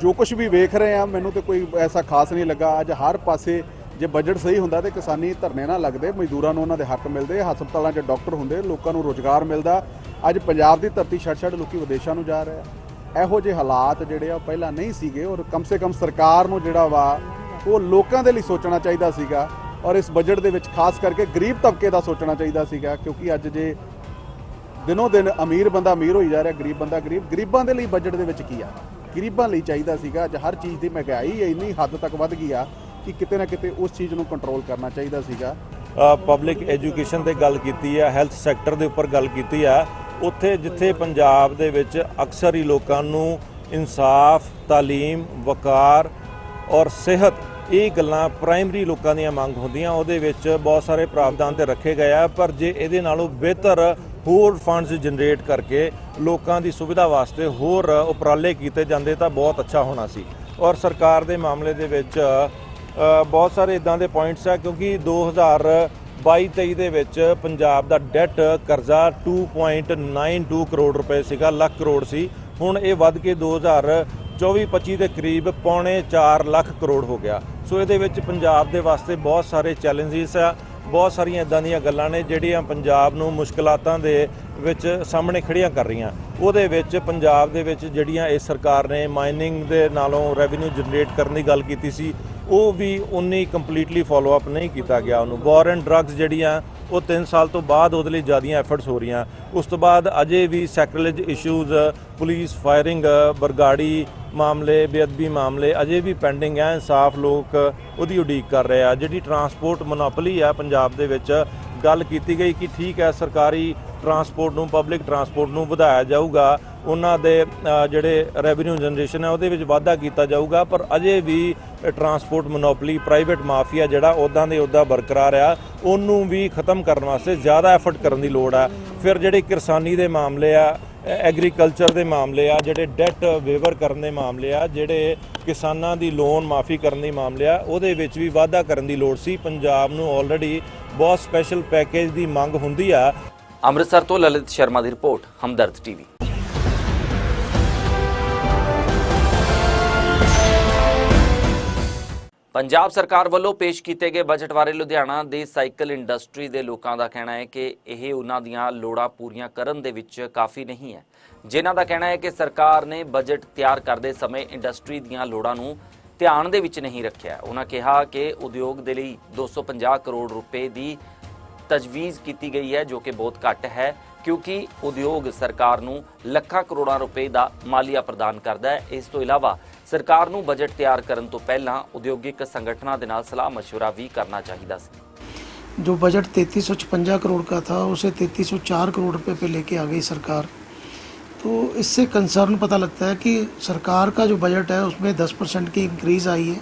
ਜੋ ਕੁਝ ਵੀ ਵੇਖ ਰਹੇ ਆ ਮੈਨੂੰ ਤੇ ਕੋਈ ਐਸਾ ਖਾਸ ਨਹੀਂ ਲੱਗਾ। ਅੱਜ ਹਰ ਪਾਸੇ ਜੇ ਬਜਟ ਸਹੀ ਹੁੰਦਾ ਤੇ ਕਿਸਾਨੀ ਧਰਨੇ ਨਾ ਲੱਗਦੇ, ਮਜ਼ਦੂਰਾਂ ਨੂੰ ਉਹਨਾਂ ਦੇ ਹੱਕ ਮਿਲਦੇ, ਹਸਪਤਾਲਾਂ 'ਚ ਡਾਕਟਰ ਹੁੰਦੇ, ਲੋਕਾਂ ਨੂੰ ਰੋਜ਼ਗਾਰ ਮਿਲਦਾ। ਅੱਜ ਪੰਜਾਬ ਦੀ ਧਰਤੀ ਛੱਡ ਛੱਡ ਲੋਕੀ ਵਿਦੇਸ਼ਾਂ ਨੂੰ ਜਾ ਰਹੇ ਆ। ਇਹੋ ਜਿਹੇ ਹਾਲਾਤ ਜਿਹੜੇ ਆ ਪਹਿਲਾਂ ਨਹੀਂ ਸੀਗੇ ਔਰ ਕਮ ਸੇ ਕਮ ਸਰਕਾਰ ਨੂੰ ਜਿਹੜਾ ਵਾ, ਉਹ ਲੋਕਾਂ ਦੇ ਲਈ ਸੋਚਣਾ ਚਾਹੀਦਾ ਸੀਗਾ। ਔਰ ਇਸ ਬਜਟ ਦੇ ਵਿੱਚ ਖਾਸ ਕਰਕੇ ਗਰੀਬ ਤਬਕੇ ਦਾ ਸੋਚਣਾ ਚਾਹੀਦਾ ਸੀਗਾ, ਕਿਉਂਕਿ ਅੱਜ ਜੇ ਦਿਨੋ ਦਿਨ ਅਮੀਰ ਬੰਦਾ ਅਮੀਰ ਹੋਈ ਜਾ ਰਿਹਾ, ਗਰੀਬ ਬੰਦਾ ਗਰੀਬ। ਗਰੀਬਾਂ ਦੇ ਲਈ ਬਜਟ ਦੇ ਵਿੱਚ ਕੀ ਆ? ਗਰੀਬਾਂ ਲਈ ਚਾਹੀਦਾ ਸੀਗਾ, ਅੱਜ ਹਰ ਚੀਜ਼ ਦੀ ਮਹਿੰਗਾਈ ਇੰਨੀ ਹੱਦ ਤੱਕ ਵੱਧ ਗਈ ਆ ਕਿ ਕਿਤੇ ਨਾ ਕਿਤੇ ਉਸ ਚੀਜ਼ ਨੂੰ ਕੰਟਰੋਲ ਕਰਨਾ ਚਾਹੀਦਾ ਸੀਗਾ। ਪਬਲਿਕ ਐਜੂਕੇਸ਼ਨ ਤੇ ਗੱਲ ਕੀਤੀ ਆ ਹੈਲਥ ਸੈਕਟਰ ਦੇ ਉੱਪਰ ਗੱਲ ਕੀਤੀ ਆ, ਉੱਥੇ ਜਿੱਥੇ ਪੰਜਾਬ ਦੇ ਵਿੱਚ ਅਕਸਰ ਹੀ ਲੋਕਾਂ ਨੂੰ ਇਨਸਾਫ, ਤਾਲੀਮ, ਵਕਾਰ ਔਰ ਸਿਹਤ ਇਹ ਗੱਲਾਂ ਪ੍ਰਾਇਮਰੀ ਲੋਕਾਂ ਦੀਆਂ ਮੰਗ ਹੁੰਦੀਆਂ, ਉਹਦੇ ਵਿੱਚ ਬਹੁਤ ਸਾਰੇ ਪ੍ਰਾਵਧਾਨ ਤੇ ਰੱਖੇ ਗਏ ਆ, ਪਰ ਜੇ ਇਹਦੇ ਨਾਲੋਂ ਬਿਹਤਰ ਹੋਰ ਫੰਡਸ ਜਨਰੇਟ ਕਰਕੇ ਲੋਕਾਂ ਦੀ ਸੁਵਿਧਾ ਵਾਸਤੇ ਹੋਰ ਉਪਰਾਲੇ ਕੀਤੇ ਜਾਂਦੇ ਤਾਂ ਬਹੁਤ ਅੱਛਾ ਹੋਣਾ ਸੀ। ਔਰ ਸਰਕਾਰ ਦੇ ਮਾਮਲੇ ਦੇ ਵਿੱਚ ਬਹੁਤ ਸਾਰੇ ਇਦਾਂ ਦੇ ਪੁਆਇੰਟਸ ਆ ਕਿਉਂਕਿ 2022-23 ਦੇ ਵਿੱਚ ਪੰਜਾਬ ਦਾ ਡੈਟ ਕਰਜ਼ਾ 2.92 ਕਰੋੜ ਰੁਪਏ ਸੀਗਾ, ਲੱਖ ਕਰੋੜ ਸੀ। ਹੁਣ ਇਹ ਵੱਧ ਕੇ 2024-25 ਦੇ ਕਰੀਬ ਪੌਣੇ 4 ਲੱਖ ਕਰੋੜ ਹੋ ਗਿਆ। ਸੋ ਇਹਦੇ ਵਿੱਚ ਪੰਜਾਬ ਦੇ ਵਾਸਤੇ ਬਹੁਤ ਸਾਰੇ ਚੈਲੰਜਸ ਆ। ਬਹੁਤ ਸਾਰੀਆਂ ਇਦਾਂ ਦੀਆਂ ਗੱਲਾਂ ਨੇ ਜਿਹੜੀਆਂ ਪੰਜਾਬ ਨੂੰ ਮੁਸ਼ਕਲਾਤਾਂ ਦੇ ਵਿੱਚ ਸਾਹਮਣੇ ਖੜੀਆਂ ਕਰ ਰਹੀਆਂ। ਉਹਦੇ ਵਿੱਚ ਪੰਜਾਬ ਦੇ ਵਿੱਚ ਜਿਹੜੀਆਂ ਇਸ ਸਰਕਾਰ ਨੇ ਮਾਈਨਿੰਗ ਦੇ ਨਾਲੋਂ ਰੈਵਨਿਊ ਜਨਰੇਟ ਕਰਨ ਦੀ ਗੱਲ ਕੀਤੀ ਸੀ, ਉਹ ਵੀ ਉਨੀ ਕੰਪਲੀਟਲੀ ਫਾਲੋ ਅਪ ਨਹੀਂ ਕੀਤਾ ਗਿਆ ਉਹਨੂੰ। ਵਾਰ ਐਂਡ ਡਰੱਗਸ ਜਿਹੜੀਆਂ, ਉਹ 3 ਸਾਲ ਤੋਂ ਬਾਅਦ ਉਹਦੇ ਲਈ ਜ਼ਿਆਦੀਆਂ ਐਫਰਟਸ ਹੋ ਰਹੀਆਂ। ਉਸ ਤੋਂ ਬਾਅਦ ਅਜੇ ਵੀ sacrilege issues police firing Bargari ਮਾਮਲੇ, ਬੇਅਦਬੀ ਮਾਮਲੇ ਅਜੇ ਵੀ ਪੈਂਡਿੰਗ ਹੈ। ਇਨਸਾਫ ਲੋਕ ਉਹਦੀ ਉਡੀਕ ਕਰ ਰਹੇ ਆ। ਜਿਹੜੀ ਟਰਾਂਸਪੋਰਟ ਮੋਨੋਪੋਲੀ ਆ ਪੰਜਾਬ ਦੇ ਵਿੱਚ ਗੱਲ ਕੀਤੀ ਗਈ ਕਿ ਠੀਕ ਹੈ, ਸਰਕਾਰੀ ਟਰਾਂਸਪੋਰਟ ਨੂੰ, ਪਬਲਿਕ ਟਰਾਂਸਪੋਰਟ ਨੂੰ ਵਧਾਇਆ ਜਾਊਗਾ। ਉਹਨਾਂ ਦੇ ਜਿਹੜੇ ਰੈਵਨਿਊ ਜਨਰੇਸ਼ਨ ਹੈ, ਉਹਦੇ ਵਿੱਚ ਵਾਧਾ ਕੀਤਾ ਜਾਊਗਾ। ਪਰ ਅਜੇ ਵੀ ਟਰਾਂਸਪੋਰਟ ਮੋਨੋਪੋਲੀ ਪ੍ਰਾਈਵੇਟ ਮਾਫੀਆ ਜਿਹੜਾ ਉਦਾਂ ਦੇ ਉਦਾਂ ਬਰਕਰਾਰ ਆ, ਉਹਨੂੰ ਵੀ ਖਤਮ ਕਰਨ ਵਾਸਤੇ ਜ਼ਿਆਦਾ ਐਫਰਟ ਕਰਨ ਦੀ ਲੋੜ ਆ। ਫਿਰ ਜਿਹੜੇ ਕਿਸਾਨੀ ਦੇ ਮਾਮਲੇ ਆ ਐਗਰੀਕਲਚਰ ਦੇ ਮਾਮਲੇ ਆ, ਜਿਹੜੇ ਡੈਟ ਵੇਵਰ ਕਰਨ ਦੇ ਮਾਮਲੇ ਆ, ਜਿਹੜੇ ਕਿਸਾਨਾਂ ਦੀ ਲੋਨ ਮਾਫੀ ਕਰਨ ਦੇ ਮਾਮਲੇ ਆ, ਉਹਦੇ ਵਿੱਚ ਵੀ ਵਾਧਾ ਕਰਨ ਦੀ ਲੋੜ ਸੀ। ਪੰਜਾਬ ਨੂੰ ਆਲਰੇਡੀ ਬਹੁਤ ਸਪੈਸ਼ਲ ਪੈਕੇਜ ਦੀ ਮੰਗ ਹੁੰਦੀ ਆ। ਅੰਮ੍ਰਿਤਸਰ ਤੋਂ ਲਲਿਤ ਸ਼ਰਮਾ ਦੀ ਰਿਪੋਰਟ, ਹਮਦਰਦ ਟੀਵੀ। ਪੰਜਾਬ ਸਰਕਾਰ ਵੱਲੋਂ ਪੇਸ਼ ਕੀਤੇ ਗਏ ਬਜਟ ਬਾਰੇ ਲੁਧਿਆਣਾ ਦੇ ਸਾਈਕਲ ਇੰਡਸਟਰੀ ਦੇ ਲੋਕਾਂ ਦਾ ਕਹਿਣਾ ਹੈ ਕਿ ਇਹ ਉਹਨਾਂ ਦੀਆਂ ਲੋੜਾਂ ਪੂਰੀਆਂ ਕਰਨ ਦੇ ਵਿੱਚ ਕਾਫੀ ਨਹੀਂ ਹੈ। ਜਿਨ੍ਹਾਂ ਦਾ ਕਹਿਣਾ ਹੈ ਕਿ ਸਰਕਾਰ ਨੇ ਬਜਟ ਤਿਆਰ ਕਰਦੇ ਸਮੇਂ ਇੰਡਸਟਰੀ ਦੀਆਂ ਲੋੜਾਂ ਨੂੰ ਧਿਆਨ ਦੇ ਵਿੱਚ ਨਹੀਂ ਰੱਖਿਆ। ਉਹਨਾਂ ਕਿਹਾ ਕਿ ਉਦਯੋਗ ਦੇ ਲਈ 250 ਕਰੋੜ ਰੁਪਏ ਦੀ ਤਜਵੀਜ਼ ਕੀਤੀ ਗਈ ਹੈ, ਜੋ ਕਿ ਬਹੁਤ ਘੱਟ ਹੈ, ਕਿਉਂਕਿ ਉਦਯੋਗ ਸਰਕਾਰ ਨੂੰ ਲੱਖਾਂ ਕਰੋੜਾਂ ਰੁਪਏ ਦਾ ਮਾਲੀਆ ਪ੍ਰਦਾਨ ਕਰਦਾ ਹੈ। ਇਸ ਤੋਂ ਇਲਾਵਾ ਸਰਕਾਰ ਨੂੰ ਬਜਟ ਤਿਆਰ ਕਰਨ ਤੋਂ ਪਹਿਲਾਂ ਉਦਯੋਗਿਕ ਸੰਗਠਨਾਂ ਦੇ ਨਾਲ ਸਲਾਹ مشورہ ਵੀ ਕਰਨਾ ਚਾਹੀਦਾ ਸੀ जो बजट 3356 करोड़ का था उसे 3304 करोड़ रुपए पे लेके आ गई सरकार तो इससे कंसर्न पता लगता है कि सरकार का जो बजट है उसमें 10 परसेंट की इंक्रीज़ आई है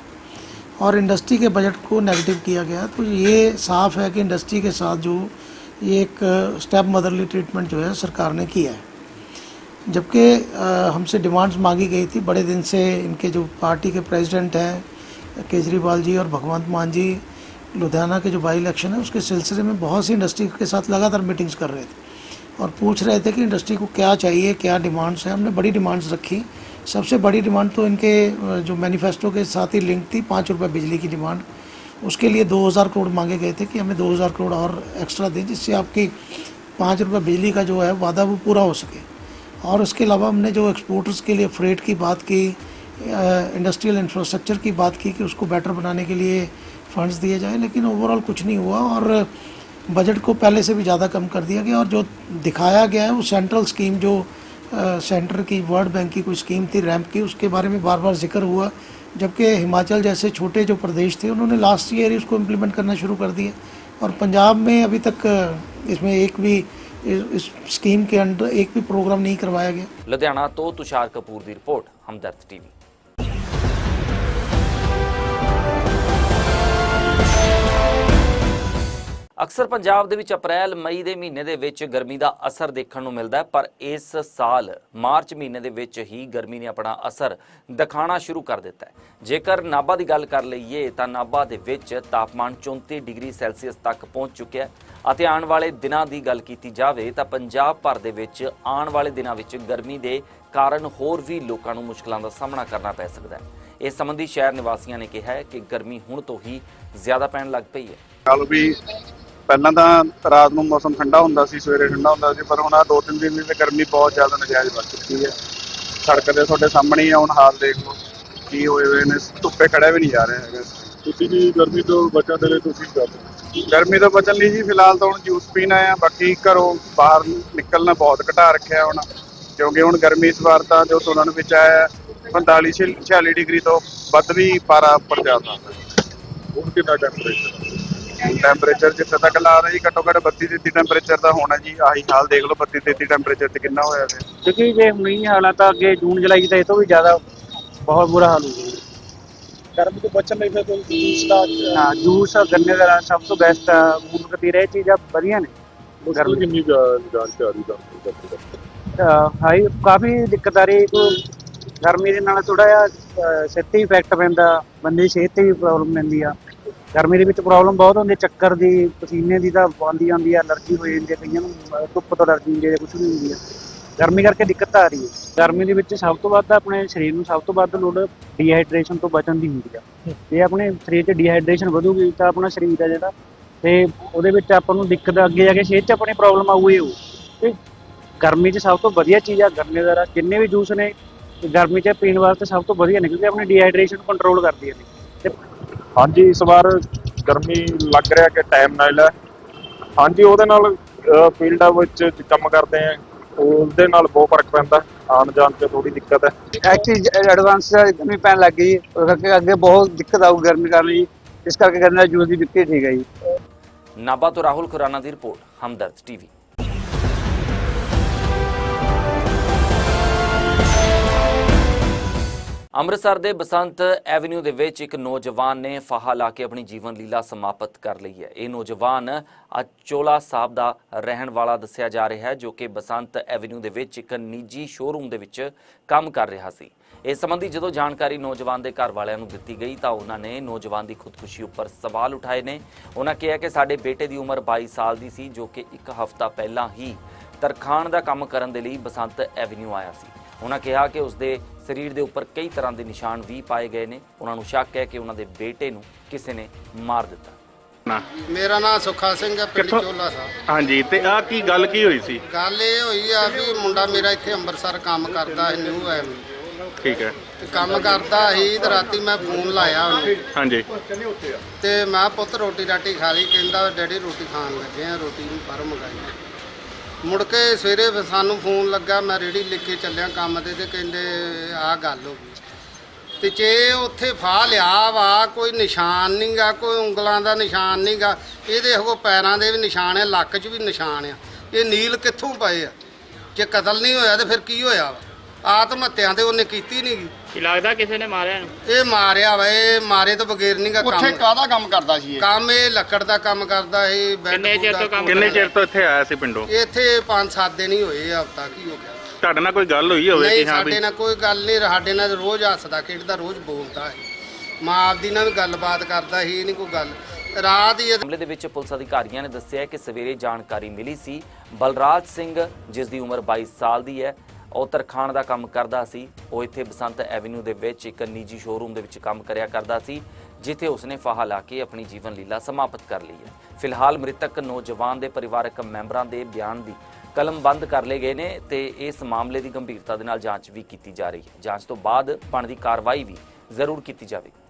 और इंडस्ट्री के बजट को नेगेटिव किया गया तो ये साफ है कि इंडस्ट्री के साथ जो ये एक स्टेप मदरली ट्रीटमेंट जो है सरकार ने किया है जबकि हमसे डिमांड्स मांगी गई थी, बड़े दिन से इनके जो पार्टी के प्रेसिडेंट हैं, केजरीवाल जी और भगवंत मान जी, लुधियाना के जो बाई इलेक्शन है, उसके सिलसिले में बहुत सी इंडस्ट्री के साथ लगातार मीटिंग्स कर रहे थे और पूछ रहे थे कि इंडस्ट्री को क्या चाहिए, क्या डिमांड्स हैं। हमने बड़ी डिमांड्स रखी। सबसे बड़ी डिमांड तो इनके जो मैनिफेस्टो के साथ ही लिंक थी, पाँच रुपये बिजली की डिमांड। उसके लिए 2000 करोड़ मांगे गए थे कि हमें 2000 करोड़ और एक्स्ट्रा दें, जिससे आपकी पाँच रुपये बिजली का जो है वादा वो पूरा हो सके। और उसके अलावा हमने जो एक्सपोर्टर्स के लिए फ्रेट की बात की इंडस्ट्रियल इंफ्रास्ट्रक्चर की बात की कि उसको बेटर बनाने के लिए फंड्स दिए जाए, लेकिन ओवरऑल कुछ नहीं हुआ और बजट को पहले से भी ज़्यादा कम कर दिया गया और जो दिखाया गया है, वो सेंट्रल स्कीम जो सेंटर की वर्ल्ड बैंक की कोई स्कीम थी रैम्प की, उसके बारे में बार बार ज़िक्र हुआ। जबकि हिमाचल जैसे छोटे जो प्रदेश थे, उन्होंने लास्ट ईयर ही उसको इम्प्लीमेंट करना शुरू कर दिया। और पंजाब में अभी तक, इसमें एक भी इस स्कीम के अंडर एक भी प्रोग्राम नहीं करवाया गया लुधियाना तो तुषार कपूर की रिपोर्ट हमदर्द टीवी ਅਕਸਰ ਪੰਜਾਬ ਦੇ ਵਿੱਚ ਅਪ੍ਰੈਲ, ਮਈ ਦੇ ਮਹੀਨੇ ਦੇ ਵਿੱਚ ਗਰਮੀ ਦਾ ਅਸਰ ਦੇਖਣ ਨੂੰ ਮਿਲਦਾ ਹੈ, ਪਰ ਇਸ ਸਾਲ ਮਾਰਚ ਮਹੀਨੇ ਦੇ ਵਿੱਚ ਹੀ ਗਰਮੀ ਨੇ ਆਪਣਾ ਅਸਰ ਦਿਖਾਉਣਾ ਸ਼ੁਰੂ ਕਰ ਦਿੱਤਾ ਹੈ। ਜੇਕਰ ਨਾਭਾ ਦੀ ਗੱਲ ਕਰ ਲਈਏ, ਤਾਂ ਨਾਭਾ ਦੇ ਵਿੱਚ ਤਾਪਮਾਨ 34 ਡਿਗਰੀ ਸੈਲਸੀਅਸ ਤੱਕ ਪਹੁੰਚ ਚੁੱਕਿਆ ਹੈ ਅਤੇ ਆਉਣ ਵਾਲੇ ਦਿਨਾਂ ਦੀ ਗੱਲ ਕੀਤੀ ਜਾਵੇ, ਤਾਂ ਪੰਜਾਬ ਭਰ ਦੇ ਵਿੱਚ ਆਉਣ ਵਾਲੇ ਦਿਨਾਂ ਵਿੱਚ ਗਰਮੀ ਦੇ ਕਾਰਨ ਹੋਰ ਵੀ ਲੋਕਾਂ ਨੂੰ ਮੁਸ਼ਕਲਾਂ ਦਾ ਸਾਹਮਣਾ ਕਰਨਾ ਪੈ ਸਕਦਾ ਹੈ। ਇਸ ਸੰਬੰਧੀ ਸ਼ਹਿਰ ਨਿਵਾਸੀਆਂ ਨੇ ਕਿਹਾ ਹੈ ਕਿ ਗਰਮੀ ਹੁਣ ਤੋਂ ਹੀ ਜ਼ਿਆਦਾ ਪੈਣ ਲੱਗ ਪਈ ਹੈ। ਕੱਲ ਵੀ ਪਹਿਲਾਂ ਤਾਂ ਰਾਤ ਨੂੰ ਮੌਸਮ ਠੰਡਾ ਹੁੰਦਾ ਸੀ ਸਵੇਰੇ ਠੰਡਾ ਹੁੰਦਾ ਸੀ ਪਰ ਹੁਣ ਆ ਦੋ ਤਿੰਨ ਦਿਨ ਦੀ ਤਾਂ ਗਰਮੀ ਬਹੁਤ ਜ਼ਿਆਦਾ ਨਜਾਇਜ਼ ਵੱਧ ਚੁੱਕੀ ਹੈ। ਸੜਕ ਦੇ ਤੁਹਾਡੇ ਸਾਹਮਣੇ ਹੀ ਆ ਹੁਣ ਹਾਲ ਦੇਖ ਲਓ ਕੀ ਹੋਏ ਹੋਏ ਨੇ ਧੁੱਪੇ ਖੜਿਆ ਵੀ ਨਹੀਂ ਜਾ ਰਿਹਾ ਹੈਗਾ। ਤੁਸੀਂ ਵੀ ਗਰਮੀ ਤੋਂ ਬਚਣ ਦੇ ਲਈ ਤੁਸੀਂ ਕਰਦੇ ਗਰਮੀ ਤੋਂ ਬਚਣ ਲਈ ਜੀ ਫਿਲਹਾਲ ਤਾਂ ਹੁਣ ਜੂਸ ਪੀਣਾ ਆ ਬਾਕੀ ਘਰੋਂ ਬਾਹਰ ਨਿਕਲਣਾ ਬਹੁਤ ਘਟਾ ਰੱਖਿਆ ਹੁਣ ਕਿਉਂਕਿ ਹੁਣ ਗਰਮੀ ਇਸ ਵਾਰ ਤਾਂ ਜੋ ਸੁਣਨ ਵਿੱਚ ਆਇਆ ਹੈ, 45 ਛੇ- 46 ਡਿਗਰੀ ਤੋਂ ਵੱਧ ਵੀ ਪਾਰਾ ਉੱਪਰ ਜਾ ਸਕਦਾ। ਹੁਣ ਕਿੰਨਾ ਟੈਂਪਰੇਚਰ ਟੈਂਪਰੇਚਰ ਜਿੱਥੇ ਤੱਕ ਲਾ ਰਿਹਾ ਜੀ ਘੱਟੋ ਘੱਟ 32 33 ਟੈਂਪਰੇਚਰ ਦਾ ਹੋਣਾ ਜੀ ਆਹੀ ਹਾਲ ਦੇਖ ਲਓ 32 33 ਟੈਂਪਰੇਚਰ ਤੇ ਕਿੰਨਾ ਹੋਇਆ ਤੇ ਕਿਉਂਕਿ ਜੇ ਹੁਣ ਇਹ ਹਾਲਾਤ ਆ ਅੱਗੇ ਜੂਨ ਜੁਲਾਈ 'ਚ ਤਾਂ ਇਹ ਤੋਂ ਵੀ ਜ਼ਿਆਦਾ ਬਹੁਤ ਬੁਰਾ ਹਾਲ ਹੋਊਗਾ ਗਰਮੀ ਤੋਂ ਬਚਣ ਲਈ ਫਿਰ ਕੋਈ ਜੂਸ ਦਾ ਹਾਂ ਜੂਸ ਗੰਨੇ ਦਾ ਰਸ ਸਭ ਤੋਂ ਬੈਸਟ ਆ ਮੂਲ ਕਤੀਰਾ ਇਹ ਚੀਜ਼ਾਂ ਵਧੀਆ ਨੇ। ਮੁਸ਼ਕਲ ਕਿੰਨੀ ਜਾਣਕਾਰੀ ਦਾ ਅਹ ਹਾਈ ਕਾਫੀ ਦਿੱਕਤ ਆ ਰਹੀ ਕੋ ਗਰਮੀ ਦੇ ਨਾਲ ਥੋੜਾ ਜਿਹਾ ਅਹ ਤੇ ਇਫੈਕਟ ਪੈਂਦਾ ਬੰਦੇ ਦੀ ਸਿਹਤ ਤੇ ਵੀ ਪ੍ਰੋਬਲਮ ਪੈਂਦੀ ਆ। ਗਰਮੀ ਦੇ ਵਿੱਚ ਪ੍ਰੋਬਲਮ ਬਹੁਤ ਹੁੰਦੀ ਚੱਕਰ ਦੀ, ਪਸੀਨੇ ਦੀ ਤਾਂ ਆਉਂਦੀ ਆਉਂਦੀ ਆ, ਅਲਰਜੀ ਹੋ ਜਾਂਦੀ ਹੈ ਕਈਆਂ ਨੂੰ ਧੁੱਪ ਤੋਂ ਅਲਰਜੀ ਹੁੰਦੀ ਹੈ ਕੁਝ ਨਹੀਂ ਹੁੰਦੀ ਆ। ਗਰਮੀ ਕਰਕੇ ਦਿੱਕਤ ਆ ਰਹੀ ਹੈ। ਗਰਮੀ ਦੇ ਵਿੱਚ ਸਭ ਤੋਂ ਵੱਧ ਆਪਣੇ ਸਰੀਰ ਨੂੰ ਸਭ ਤੋਂ ਵੱਧ ਲੋੜ ਡੀਹਾਈਡਰੇਸ਼ਨ ਤੋਂ ਬਚਣ ਦੀ ਹੁੰਦੀ ਆ। ਜੇ ਆਪਣੇ ਸਰੀਰ 'ਚ ਡੀਹਾਈਡਰੇਸ਼ਨ ਵਧੂਗੀ ਤਾਂ ਆਪਣਾ ਸਰੀਰ ਆ ਜਿਹੜਾ ਤੇ ਉਹਦੇ ਵਿੱਚ ਆਪਾਂ ਨੂੰ ਦਿੱਕਤ ਅੱਗੇ ਜਾ ਕੇ ਸਿਹਤ 'ਚ ਆਪਣੀ ਪ੍ਰੋਬਲਮ ਆਊਗੀ ਉਹ। ਤੇ ਗਰਮੀ 'ਚ ਸਭ ਤੋਂ ਵਧੀਆ ਚੀਜ਼ ਆ, ਗਰਮੀ ਦਾ ਰਸ, ਜਿੰਨੇ ਵੀ ਜੂਸ ਨੇ, ਗਰਮੀ 'ਚ ਪੀਣ ਵਾਸਤੇ ਸਭ ਤੋਂ ਵਧੀਆ ਨੇ ਕਿਉਂਕਿ ਆਪਣੀ ਡੀਹਾਈਡਰੇਸ਼ਨ ਕੰਟਰੋਲ ਕਰਦੀਆਂ ਨੇ ਤੇ ਹਾਂਜੀ ਇਸ ਵਾਰ ਗਰਮੀ ਲੱਗ ਰਿਹਾ ਕਿ ਟਾਈਮ ਨਾਲ ਹੈ। ਹਾਂਜੀ ਉਹਦੇ ਨਾਲ ਫੀਲਡਾਂ ਵਿੱਚ ਕੰਮ ਕਰਦੇ ਆ ਉਹਦੇ ਨਾਲ ਬਹੁਤ ਫ਼ਰਕ ਪੈਂਦਾ। ਆਉਣ ਜਾਣ 'ਚ ਥੋੜੀ ਦਿੱਕਤ ਹੈ। ਐਕਚੁਅਲੀ ਐਡਵਾਂਸ ਗਰਮੀ ਪੈਣ ਲੱਗ ਗਈ ਕਰਕੇ ਅੱਗੇ ਬਹੁਤ ਦਿੱਕਤ ਆਊ ਗਰਮੀ ਕਾਰਨ ਜੀ। ਇਸ ਕਰਕੇ ਗੰਨੇ ਦਾ ਜੂਸ ਦੀ ਦਿੱਕਤ ਠੀਕ ਹੈ ਜੀ। ਨਾਭਾ ਤੋਂ ਰਾਹੁਲ ਖੁਰਾਨਾ ਦੀ ਰਿਪੋਰਟ ਹਮਦਰਦ ਟੀਵੀ। ਅੰਮ੍ਰਿਤਸਰ ਦੇ ਬਸੰਤ ਐਵਨਿਊ ਦੇ ਵਿੱਚ ਇੱਕ ਨੌਜਵਾਨ ਨੇ ਫਾਹਾ ਲਾ ਕੇ ਆਪਣੀ ਜੀਵਨ ਲੀਲਾ ਸਮਾਪਤ ਕਰ ਲਈ ਹੈ। ਇਹ ਨੌਜਵਾਨ ਅਚੋਲਾ ਸਾਹਿਬ ਦਾ ਰਹਿਣ ਵਾਲਾ ਦੱਸਿਆ ਜਾ ਰਿਹਾ ਹੈ, ਜੋ ਕਿ ਬਸੰਤ ਐਵਨਿਊ ਦੇ ਵਿੱਚ ਇੱਕ ਨਿੱਜੀ ਸ਼ੋਰੂਮ ਦੇ ਵਿੱਚ ਕੰਮ ਕਰ ਰਿਹਾ ਸੀ। ਇਸ ਸੰਬੰਧੀ ਜਦੋਂ ਜਾਣਕਾਰੀ ਨੌਜਵਾਨ ਦੇ ਘਰ ਵਾਲਿਆਂ ਨੂੰ ਦਿੱਤੀ ਗਈ ਤਾਂ ਉਹਨਾਂ ਨੇ ਨੌਜਵਾਨ ਦੀ ਖੁਦਕੁਸ਼ੀ ਉੱਪਰ ਸਵਾਲ ਉਠਾਏ ਨੇ। ਉਹਨਾਂ ਕਿਹਾ ਕਿ ਸਾਡੇ ਬੇਟੇ ਦੀ ਉਮਰ 22 ਸਾਲ ਦੀ ਸੀ, ਜੋ ਕਿ ਇੱਕ ਹਫ਼ਤਾ ਪਹਿਲਾਂ ਹੀ ਤਰਖਾਣ ਦਾ ਕੰਮ ਕਰਨ ਦੇ ਲਈ ਬਸੰਤ ਐਵਨਿਊ ਆਇਆ ਸੀ। ਉਹਨਾਂ ਕਿਹਾ ਕਿ ਉਸਦੇ ਸਰੀਰ ਦੇ ਉੱਪਰ ਕਈ ਤਰ੍ਹਾਂ ਦੇ ਨਿਸ਼ਾਨ ਵੀ ਪਾਏ ਗਏ ਨੇ। ਉਹਨਾਂ ਨੂੰ ਸ਼ੱਕ ਹੈ ਕਿ ਉਹਨਾਂ ਦੇ ਬੇਟੇ ਨੂੰ ਕਿਸੇ ਨੇ ਮਾਰ ਦਿੱਤਾ। ਮੇਰਾ ਨਾਮ ਸੁੱਖਾ ਸਿੰਘ ਹੈ ਪਿੰਡ ਚੋਲਾ ਸਾਹਿਬ। ਹਾਂਜੀ ਤੇ ਆ ਕੀ ਗੱਲ ਕੀ ਹੋਈ ਸੀ? ਗੱਲ ਇਹ ਹੋਈ ਆ ਵੀ ਮੁੰਡਾ ਮੇਰਾ ਇੱਥੇ ਅੰਮ੍ਰਿਤਸਰ ਕੰਮ ਕਰਦਾ ਹੈ ਨਿਊ ਐਮ ਠੀਕ ਹੈ। ਤੇ ਕੰਮ ਕਰਦਾ ਸੀ ਤੇ ਰਾਤੀ ਮੈਂ ਫੋਨ ਲਾਇਆ ਉਹਨੂੰ। ਹਾਂਜੀ। ਤੇ ਮੈਂ ਪੁੱਤ ਰੋਟੀ ਰਾਟੀ ਖਾ ਲਈ। ਕਹਿੰਦਾ ਡੈਡੀ ਰੋਟੀ ਖਾਣ ਲੱਗੇ ਆ ਰੋਟੀ ਨੂੰ ਬਾਹਰੋਂ ਮੰਗਾਈ। ਮੁੜ ਕੇ ਸਵੇਰੇ ਫਿਰ ਸਾਨੂੰ ਫੋਨ ਲੱਗਾ, ਮੈਂ ਰੇੜੀ ਲੈ ਕੇ ਚੱਲਿਆ ਕੰਮ ਤੇ ਤੇ ਕਹਿੰਦੇ ਆਹ ਗੱਲ ਹੋ ਗਈ। ਤੇ ਜੇ ਉੱਥੇ ਫਾਹ ਲਿਆ ਵਾ, ਕੋਈ ਨਿਸ਼ਾਨ ਨਹੀਂਗਾ ਕੋਈ ਉਂਗਲਾਂ ਦਾ ਨਿਸ਼ਾਨ ਨਹੀਂਗਾ ਇਹਦੇ ਉਹ ਪੈਰਾਂ ਦੇ ਵੀ ਨਿਸ਼ਾਨ ਆ, ਲੱਕ 'ਚ ਵੀ ਨਿਸ਼ਾਨ ਆ। ਇਹ ਨੀਲ ਕਿੱਥੋਂ ਪਏ ਆ? ਜੇ ਕਤਲ ਨਹੀਂ ਹੋਇਆ ਤੇ ਫਿਰ ਕੀ ਹੋਇਆ ਵਾ? ਆਤਮ ਹੱਤਿਆ ਤੇ ਉਹਨੇ ਕੀਤੀ ਨਹੀਂਗੀ ਕੀ ਲੱਗਦਾ ਕਿਸੇ ਨੇ ਮਾਰਿਆ ਇਹਨੂੰ? ਇਹ ਮਾਰਿਆ ਵਾ ਇਹ ਮਾਰੇ ਤੋਂ ਬਗੈਰ ਨਹੀਂਗਾ ਕੰਮ। ਉੱਥੇ ਕਾਹਦਾ ਕੰਮ ਕਰਦਾ ਸੀ ਇਹ? ਕੰਮ ਇਹ ਲੱਕੜ ਦਾ ਕੰਮ ਕਰਦਾ ਇਹ ਬੈੱਡ ਕਿੰਨੇ ਚਿਰ ਤੋਂ ਕੰਮ ਕਿੰਨੇ ਚਿਰ ਤੋਂ ਇੱਥੇ ਆਇਆ ਸੀ ਪਿੰਡੋਂ? ਇੱਥੇ 5-7 ਦਿਨ ਹੀ ਹੋਏ ਆ ਹਫਤਾ ਕੀ ਹੋ ਗਿਆ। ਤੁਹਾਡੇ ਨਾਲ ਕੋਈ ਗੱਲ ਹੋਈ ਹੋਵੇ ਨਹੀਂ ਕਿ ਹਾਂ ਵੀ ਸਾਡੇ ਨਾਲ ਕੋਈ ਗੱਲ ਨਹੀਂ ਸਾਡੇ ਨਾਲ ਰੋਜ਼ ਹੱਸਦਾ ਖੇਡਦਾ ਰੋਜ਼ ਬੋਲਦਾ ਹੈ ਮਾਂ ਆਪਦੀ ਨਾਲ ਵੀ ਗੱਲਬਾਤ ਕਰਦਾ ਸੀ ਇਹ ਨਹੀਂ ਕੋਈ ਗੱਲ। ਰਾਤ ਹੀ ਮਾਮਲੇ ਦੇ ਵਿੱਚ ਪੁਲਿਸ ਅਧਿਕਾਰੀਆਂ ਨੇ ਦੱਸਿਆ ਕਿ ਸਵੇਰੇ ਜਾਣਕਾਰੀ ਮਿਲੀ ਸੀ ਬਲਰਾਜ ਸਿੰਘ ਜਿਸ ਦੀ ਉਮਰ 22 ਸਾਲ ਦੀ ਹੈ ਉਹ ਤਰਖਾਣ ਦਾ ਕੰਮ ਕਰਦਾ ਸੀ। ਉਹ ਇੱਥੇ ਬਸੰਤ ਐਵਨਿਊ ਦੇ ਵਿੱਚ ਇੱਕ ਨਿੱਜੀ ਸ਼ੋਰੂਮ ਦੇ ਵਿੱਚ ਕੰਮ ਕਰਿਆ ਕਰਦਾ ਸੀ, ਜਿੱਥੇ ਉਸਨੇ ਫਾਹਾ ਲਾ ਕੇ ਆਪਣੀ ਜੀਵਨ ਲੀਲਾ ਸਮਾਪਤ ਕਰ ਲਈ ਹੈ। ਫਿਲਹਾਲ ਮ੍ਰਿਤਕ ਨੌਜਵਾਨ ਦੇ ਪਰਿਵਾਰਕ ਮੈਂਬਰਾਂ ਦੇ ਬਿਆਨ ਦੀ ਕਲਮਬੰਦ ਕਰ ਲਏ ਗਏ ਨੇ ਤੇ ਇਸ ਮਾਮਲੇ ਦੀ ਗੰਭੀਰਤਾ ਦੇ ਨਾਲ ਜਾਂਚ ਵੀ ਕੀਤੀ ਜਾ ਰਹੀ ਹੈ। ਜਾਂਚ ਤੋਂ ਬਾਅਦ ਬਣਦੀ ਕਾਰਵਾਈ ਵੀ ਜ਼ਰੂਰ ਕੀਤੀ ਜਾਵੇਗੀ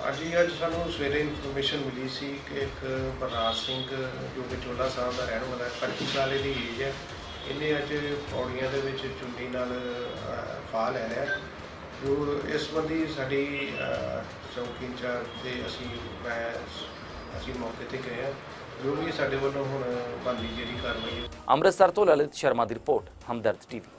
ਹਾਂਜੀ, ਅੱਜ ਸਾਨੂੰ ਸਵੇਰੇ ਇਨਫੋਰਮੇਸ਼ਨ ਮਿਲੀ ਸੀ ਕਿ ਇੱਕ ਬਲਰਾਜ ਸਿੰਘ, ਜੋ ਕਿ ਚੋਲਾ ਸਾਹਿਬ ਦਾ ਰਹਿਣ ਵਾਲਾ ਹੈ 25 ਸਾਲ ਦੀ ਏਜ ਹੈ। ਇਹਨੇ ਅੱਜ ਪੌੜੀਆਂ ਦੇ ਵਿੱਚ ਚੁੰਡੀ ਨਾਲ ਫਾ ਲੈ ਲਿਆ। ਜੋ ਇਸ ਸੰਬੰਧੀ ਸਾਡੀ ਅਹ, ਚੌਕੀ ਇੰਚਾਰਜ ਤੇ ਅਸੀਂ ਮੈਂ ਅਸੀਂ ਮੌਕੇ ਤੇ ਗਏ ਹਾਂ। ਜੋ ਵੀ ਸਾਡੇ ਵੱਲੋਂ ਹੁਣ ਬਣਦੀ ਜਿਹੜੀ ਕਾਰਵਾਈ ਹੈ। ਅੰਮ੍ਰਿਤਸਰ ਤੋਂ ਲਲਿਤ ਸ਼ਰਮਾ ਦੀ ਰਿਪੋਰਟ ਹਮਦਰਦ ਟੀਵੀ।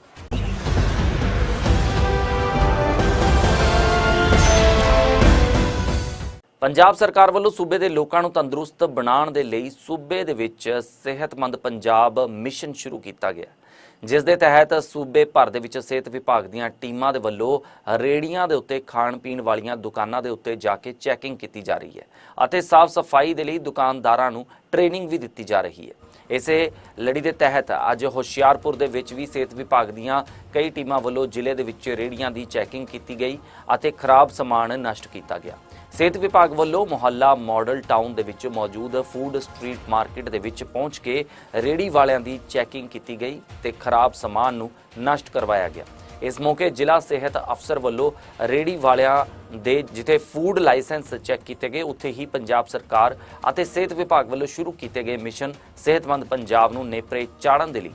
ਪੰਜਾਬ ਸਰਕਾਰ ਵੱਲੋਂ ਸੂਬੇ ਦੇ ਲੋਕਾਂ ਨੂੰ ਤੰਦਰੁਸਤ ਬਣਾਉਣ ਦੇ ਲਈ ਸੂਬੇ ਦੇ ਵਿੱਚ ਸਿਹਤਮੰਦ ਪੰਜਾਬ ਮਿਸ਼ਨ ਸ਼ੁਰੂ ਕੀਤਾ ਗਿਆ। ਜਿਸ ਦੇ ਤਹਿਤ ਸੂਬੇ ਭਰ ਦੇ ਵਿੱਚ ਸਿਹਤ ਵਿਭਾਗ ਦੀਆਂ ਟੀਮਾਂ ਦੇ ਵੱਲੋਂ ਰੇੜੀਆਂ ਦੇ ਉੱਤੇ ਖਾਣ ਪੀਣ ਵਾਲੀਆਂ ਦੁਕਾਨਾਂ ਦੇ ਉੱਤੇ ਜਾ ਕੇ ਚੈਕਿੰਗ ਕੀਤੀ ਜਾ ਰਹੀ ਹੈ ਅਤੇ ਸਾਫ਼ ਸਫ਼ਾਈ ਦੇ ਲਈ ਦੁਕਾਨਦਾਰਾਂ ਨੂੰ ਟ੍ਰੇਨਿੰਗ ਵੀ ਦਿੱਤੀ ਜਾ ਰਹੀ ਹੈ। ਇਸੇ ਲੜੀ ਦੇ ਤਹਿਤ ਅੱਜ ਹੁਸ਼ਿਆਰਪੁਰ ਦੇ ਵਿੱਚ ਵੀ ਸਿਹਤ ਵਿਭਾਗ ਦੀਆਂ ਕਈ ਟੀਮਾਂ ਵੱਲੋਂ ਜ਼ਿਲ੍ਹੇ ਦੇ ਵਿੱਚ ਰੇਹੜੀਆਂ ਦੀ ਚੈਕਿੰਗ ਕੀਤੀ ਗਈ ਅਤੇ ਖਰਾਬ ਸਮਾਨ ਨਸ਼ਟ ਕੀਤਾ ਗਿਆ। ਸਿਹਤ ਵਿਭਾਗ ਵੱਲੋਂ ਮੁਹੱਲਾ ਮਾਡਲ ਟਾਊਨ ਦੇ ਵਿੱਚ ਮੌਜੂਦ ਫੂਡ ਸਟਰੀਟ ਮਾਰਕੀਟ ਦੇ ਵਿੱਚ ਪਹੁੰਚ ਕੇ ਰੇਹੜੀ ਵਾਲਿਆਂ ਦੀ ਚੈਕਿੰਗ ਕੀਤੀ ਗਈ ਤੇ ਖਰਾਬ ਸਮਾਨ ਨੂੰ ਨਸ਼ਟ ਕਰਵਾਇਆ ਗਿਆ। ਇਸ ਮੌਕੇ ਜ਼ਿਲ੍ਹਾ ਸਿਹਤ ਅਫਸਰ ਵੱਲੋਂ ਰੇਹੜੀ ਵਾਲਿਆਂ ਦੇ ਜਿੱਥੇ ਫੂਡ ਲਾਇਸੈਂਸ ਚੈੱਕ ਕੀਤੇ ਗਏ, ਉੱਥੇ ਹੀ ਪੰਜਾਬ ਸਰਕਾਰ ਅਤੇ ਸਿਹਤ ਵਿਭਾਗ ਵੱਲੋਂ ਸ਼ੁਰੂ ਕੀਤੇ ਗਏ ਮਿਸ਼ਨ ਸਿਹਤਮੰਦ ਪੰਜਾਬ ਨੂੰ ਨੇਪਰੇ ਚਾੜਨ ਦੇ ਲਈ।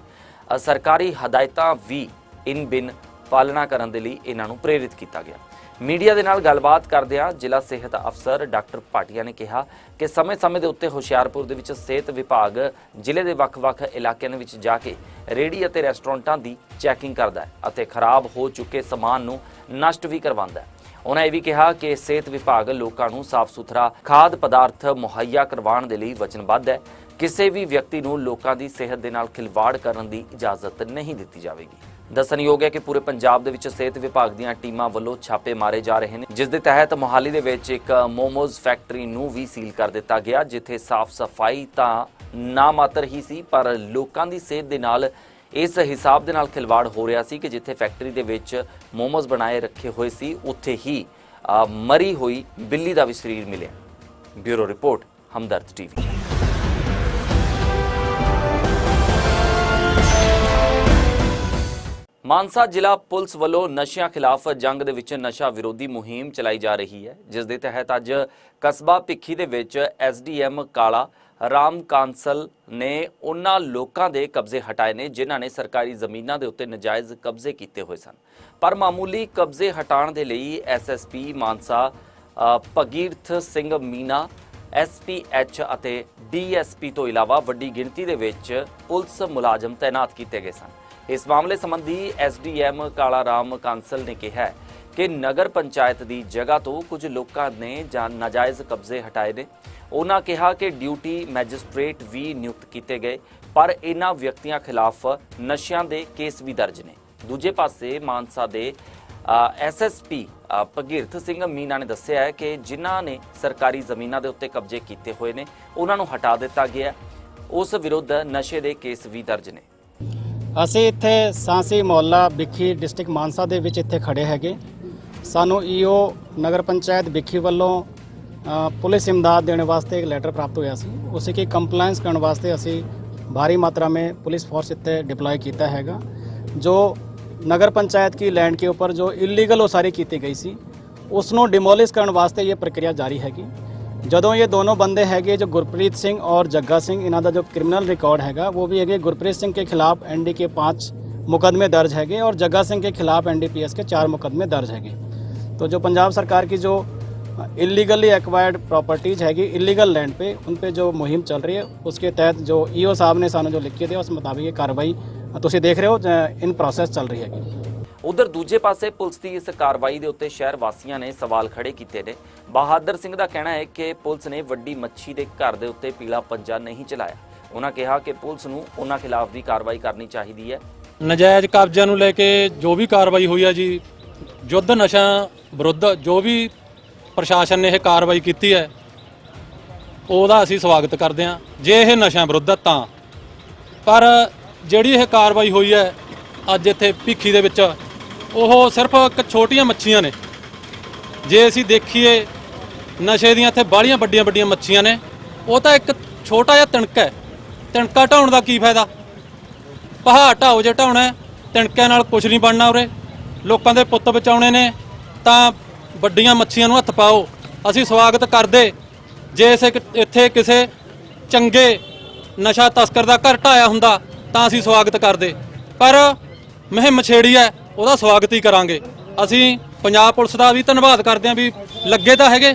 ਸਰਕਾਰੀ ਹਦਾਇਤਾਂ ਵੀ ਇਨ ਬਿਨ ਪਾਲਣਾ ਕਰਨ ਦੇ ਲਈ ਇਹਨਾਂ ਨੂੰ ਪ੍ਰੇਰਿਤ ਕੀਤਾ ਗਿਆ। ਮੀਡੀਆ ਦੇ ਨਾਲ ਗੱਲਬਾਤ ਕਰਦਿਆਂ ਜ਼ਿਲ੍ਹਾ ਸਿਹਤ ਅਫਸਰ ਡਾਕਟਰ ਭਾਟੀਆ ਨੇ ਕਿਹਾ ਕਿ ਸਮੇਂ-ਸਮੇਂ ਦੇ ਉੱਤੇ ਹੁਸ਼ਿਆਰਪੁਰ ਦੇ ਵਿੱਚ ਸਿਹਤ ਵਿਭਾਗ ਜ਼ਿਲ੍ਹੇ ਦੇ ਵੱਖ-ਵੱਖ ਇਲਾਕਿਆਂ ਦੇ ਵਿੱਚ ਜਾ ਕੇ ਰੇਹੜੀ ਅਤੇ ਰੈਸਟੋਰੈਂਟਾਂ ਦੀ ਚੈਕਿੰਗ ਕਰਦਾ ਹੈ ਅਤੇ ਖਰਾਬ ਹੋ ਚੁੱਕੇ ਸਮਾਨ ਨੂੰ ਨਸ਼ਟ ਵੀ ਕਰਵਾਉਂਦਾ ਹੈ। ਉਹਨਾਂ ਇਹ ਵੀ ਕਿਹਾ ਕਿ ਸਿਹਤ ਵਿਭਾਗ ਲੋਕਾਂ ਨੂੰ ਸਾਫ਼ ਸੁਥਰਾ ਖਾਦ ਪਦਾਰਥ ਮੁਹੱਈਆ ਕਰਵਾਉਣ ਦੇ ਲਈ ਵਚਨਬੱਧ ਹੈ। ਕਿਸੇ ਵੀ ਵਿਅਕਤੀ ਨੂੰ ਲੋਕਾਂ ਦੀ ਸਿਹਤ ਦੇ ਨਾਲ ਖਿਲਵਾੜ ਕਰਨ ਦੀ ਇਜਾਜ਼ਤ ਨਹੀਂ ਦਿੱਤੀ ਜਾਵੇਗੀ। ਦੱਸਣਯੋਗ ਹੈ ਕਿ ਪੂਰੇ ਪੰਜਾਬ ਦੇ ਵਿੱਚ ਸਿਹਤ ਵਿਭਾਗ ਦੀਆਂ ਟੀਮਾਂ ਵੱਲੋਂ ਛਾਪੇ ਮਾਰੇ ਜਾ ਰਹੇ ਨੇ, ਜਿਸ ਦੇ ਤਹਿਤ ਮੋਹਾਲੀ ਦੇ ਵਿੱਚ ਇੱਕ ਮੋਮੋਜ਼ ਫੈਕਟਰੀ ਨੂੰ ਵੀ ਸੀਲ ਕਰ ਦਿੱਤਾ ਗਿਆ। ਜਿੱਥੇ ਸਾਫ਼ ਸਫ਼ਾਈ ਤਾਂ ਨਾ ਮਾਤਰ ਹੀ ਸੀ, ਪਰ ਲੋਕਾਂ ਦੀ ਸਿਹਤ ਦੇ ਨਾਲ ਇਸ ਹਿਸਾਬ ਦੇ ਨਾਲ ਖਿਲਵਾੜ ਹੋ ਰਿਹਾ ਸੀ ਕਿ ਜਿੱਥੇ ਫੈਕਟਰੀ ਦੇ ਵਿੱਚ ਮੋਮੋਜ਼ ਬਣਾਏ ਰੱਖੇ ਹੋਏ ਸੀ, ਉੱਥੇ ਹੀ ਮਰੀ ਹੋਈ ਬਿੱਲੀ ਦਾ ਵੀ ਸਰੀਰ ਮਿਲਿਆ। Bureau report, Hamdard TV. Mansa ਜ਼ਿਲ੍ਹਾ ਪੁਲਿਸ ਵੱਲੋਂ ਨਸ਼ਿਆਂ ਖਿਲਾਫ ਜੰਗ ਦੇ ਵਿੱਚ ਨਸ਼ਾ ਵਿਰੋਧੀ ਮੁਹਿੰਮ ਚਲਾਈ ਜਾ ਰਹੀ ਹੈ, ਜਿਸ ਦੇ ਤਹਿਤ ਅੱਜ ਕਸਬਾ ਭਿੱਖੀ ਦੇ ਵਿੱਚ ਐਸਡੀਐਮ ਕਾਲਾ ਰਾਮ ਕਾਂਸਲ ਨੇ ਉਹਨਾਂ ਲੋਕਾਂ ਦੇ ਕਬਜ਼ੇ ਹਟਾਏ ਨੇ, ਜਿਨ੍ਹਾਂ ਨੇ ਸਰਕਾਰੀ ਜ਼ਮੀਨਾਂ ਦੇ ਉੱਤੇ ਨਜਾਇਜ਼ ਕਬਜ਼ੇ ਕੀਤੇ ਹੋਏ ਸਨ। ਪਰ ਮਾਮੂਲੀ ਕਬਜ਼ੇ ਹਟਾਉਣ ਦੇ ਲਈ ਐਸਐਸਪੀ ਮਾਨਸਾ ਭਗੀਰਥ ਸਿੰਘ ਮੀਨਾ ਐਸਪੀਐਚ ਅਤੇ ਡੀਐਸਪੀ ਤੋਂ ਇਲਾਵਾ ਵੱਡੀ ਗਿਣਤੀ ਦੇ ਵਿੱਚ ਪੁਲਿਸ ਮੁਲਾਜ਼ਮ ਤਾਇਨਾਤ ਕੀਤੇ ਗਏ ਸਨ। ਇਸ ਮਾਮਲੇ ਸੰਬੰਧੀ ਐਸਡੀਐਮ ਕਾਲਾ ਰਾਮ ਕਾਂਸਲ ਨੇ ਕਿਹਾ ਕਿ ਨਗਰ ਪੰਚਾਇਤ ਦੀ ਜਗ੍ਹਾ ਤੋਂ ਕੁਝ ਲੋਕਾਂ ਨੇ ਜਾਂ ਨਾਜਾਇਜ਼ ਕਬਜ਼ੇ ਹਟਾਏ ਨੇ। ਉਹਨਾਂ ਕਿਹਾ ਕਿ ਡਿਊਟੀ ਮੈਜਿਸਟ੍ਰੇਟ ਵੀ ਨਿਯੁਕਤ ਕੀਤੇ ਗਏ, ਪਰ ਇਹਨਾਂ ਵਿਅਕਤੀਆਂ ਖਿਲਾਫ ਨਸ਼ਿਆਂ ਦੇ ਕੇਸ ਵੀ ਦਰਜ ਨੇ। ਦੂਜੇ ਪਾਸੇ ਮਾਨਸਾ ਦੇ ਐਸਐਸਪੀ ਭਗੀਰਥ ਸਿੰਘ ਮੀਨਾ ਨੇ ਦੱਸਿਆ ਹੈ ਕਿ ਜਿਨ੍ਹਾਂ ਨੇ ਸਰਕਾਰੀ ਜ਼ਮੀਨਾਂ ਦੇ ਉੱਤੇ ਕਬਜ਼ੇ ਕੀਤੇ ਹੋਏ ਨੇ, ਉਹਨਾਂ ਨੂੰ ਹਟਾ ਦਿੱਤਾ ਗਿਆ। ਉਸ ਵਿਰੁੱਧ ਨਸ਼ੇ ਦੇ ਕੇਸ ਵੀ ਦਰਜ ਨੇ। ਅਸੀਂ ਇੱਥੇ ਸਾਂਸੀ ਮੌਲਾ ਵਿਖੀ ਡਿਸਟ੍ਰਿਕਟ ਮਾਨਸਾ ਦੇ ਵਿੱਚ ਇੱਥੇ ਖੜੇ ਹੈਗੇ। ਸਾਨੂੰ ਈਓ ਨਗਰ ਪੰਚਾਇਤ ਵਿਖੀ ਵੱਲੋਂ ਪੁਲਿਸ ਇਮਦਾਦ ਦੇਣ ਵਾਸਤੇ ਇੱਕ ਲੈਟਰ ਪ੍ਰਾਪਤ ਹੋਇਆ ਸੀ। ਉਸੇ ਕੀ ਕੰਪਲਾਈਂਸ ਕਰਨ ਵਾਸਤੇ ਅਸੀਂ ਭਾਰੀ ਮਾਤਰਾ में ਪੁਲਿਸ ਫੋਰਸ ਇੱਥੇ ਡਿਪਲੋਏ ਕੀਤਾ ਹੈਗਾ। ਜੋ ਨਗਰ ਪੰਚਾਇਤ ਕੀ ਲੈਂਡ ਕੇ ਉੱਪਰ ਜੋ ਇਲੀਗਲ ਉਸਾਰੀ ਕੀਤੀ ਗਈ ਸੀ ਉਸ ਨੂੰ ਡਿਮੋਲਿਸ਼ ਕਰਨ ਵਾਸਤੇ ਇਹ ਪ੍ਰਕਿਰਿਆ ਜਾਰੀ ਹੈਗੀ। जदों ये दोनों बंदे है जो गुरप्रीत सिंह और जग्गा सिंह इन्हों का जो क्रिमिनल रिकॉर्ड हैगा, वो भी है गुरप्रीत सिंह के खिलाफ एन डी के पाँच मुकदमे दर्ज है और जग्गा सिंह के खिलाफ एन डी पी एस के चार मुकदमे दर्ज है तो जो पंजाब सरकार की जो इलीगली एक्वायर्ड प्रॉपर्टीज़ हैगी इलीगल लैंड पे, उन पर जो मुहिम चल रही है, उसके तहत जो ईओ साहब ने सू जो लिखे थे उस मुताबिक ये कार्रवाई तुम देख रहे हो इन प्रोसैस चल रही हैगी। ਉਧਰ ਦੂਜੇ ਪਾਸੇ ਪੁਲਿਸ ਦੀ ਇਸ ਕਾਰਵਾਈ ਦੇ ਉੱਤੇ ਸ਼ਹਿਰ ਵਾਸੀਆਂ ਨੇ ਸਵਾਲ ਖੜੇ ਕੀਤੇ ਨੇ। ਬਹਾਦਰ ਸਿੰਘ ਦਾ ਕਹਿਣਾ ਹੈ ਕਿ ਪੁਲਿਸ ਨੇ ਵੱਡੀ ਮੱਛੀ ਦੇ ਘਰ ਦੇ ਉੱਤੇ ਪੀਲਾ ਪੰਜਾ ਨਹੀਂ ਚਲਾਇਆ। ਉਹਨਾਂ ਕਿਹਾ ਕਿ ਪੁਲਿਸ ਨੂੰ ਉਹਨਾਂ ਖਿਲਾਫ ਵੀ ਕਾਰਵਾਈ ਕਰਨੀ ਚਾਹੀਦੀ ਹੈ। ਨਜਾਇਜ਼ ਕਬਜ਼ਿਆਂ ਨੂੰ ਲੈ ਕੇ ਜੋ ਵੀ ਕਾਰਵਾਈ ਹੋਈ ਹੈ ਜੀ, ਯੁੱਧ ਨਸ਼ਾ ਵਿਰੁੱਧ ਜੋ ਵੀ ਪ੍ਰਸ਼ਾਸਨ ਨੇ ਇਹ ਕਾਰਵਾਈ ਕੀਤੀ ਹੈ, ਉਹਦਾ ਅਸੀਂ ਸਵਾਗਤ ਕਰਦੇ ਹਾਂ। ਜੇ ਇਹ ਨਸ਼ਾ ਵਿਰੁੱਧ ਹੈ ਤਾਂ। ਪਰ ਜਿਹੜੀ ਇਹ ਕਾਰਵਾਈ ਹੋਈ ਹੈ, ਅੱਜ ਇੱਥੇ ਭਿੱਖੀ ਦੇ ਵਿੱਚ ਉਹ ਸਿਰਫ ਇੱਕ ਛੋਟੀਆਂ ਮੱਛੀਆਂ ਨੇ। ਜੇ ਅਸੀਂ ਦੇਖੀਏ ਨਸ਼ੇ ਦੀਆਂ ਇੱਥੇ ਬਾਹਲੀਆਂ ਵੱਡੀਆਂ ਵੱਡੀਆਂ ਮੱਛੀਆਂ ਨੇ। ਉਹ ਤਾਂ ਇੱਕ ਛੋਟਾ ਜਿਹਾ ਤਿਣਕਾ ਹੈ। ਤਿਣਕਾ ਢਾਉਣ ਦਾ ਕੀ ਫਾਇਦਾ? ਪਹਾੜ ਢਾਓ ਜੇ ਢਾਉਣਾ ਹੈ, ਤਿਣਕਿਆਂ ਨਾਲ ਕੁਝ ਨਹੀਂ ਬਣਨਾ ਉਰੇ। ਲੋਕਾਂ ਦੇ ਪੁੱਤ ਬਚਾਉਣੇ ਨੇ ਤਾਂ ਵੱਡੀਆਂ ਮੱਛੀਆਂ ਨੂੰ ਹੱਥ ਪਾਓ। ਅਸੀਂ ਸਵਾਗਤ ਕਰਦੇ ਜੇ ਇੱਥੇ ਕਿਸੇ ਚੰਗੇ ਨਸ਼ਾ ਤਸਕਰ ਦਾ ਘਰ ਢਾਇਆ ਹੁੰਦਾ ਤਾਂ ਅਸੀਂ ਸਵਾਗਤ ਕਰਦੇ। ਪਰ ਮੁਹਿੰਮ ਛੇੜੀ ਹੈ ਉਹਦਾ ਸਵਾਗਤ ਹੀ ਕਰਾਂਗੇ। ਅਸੀਂ ਪੰਜਾਬ ਪੁਲਿਸ ਦਾ ਵੀ ਧੰਨਵਾਦ ਕਰਦੇ ਹਾਂ ਵੀ ਲੱਗੇ ਤਾਂ ਹੈਗੇ।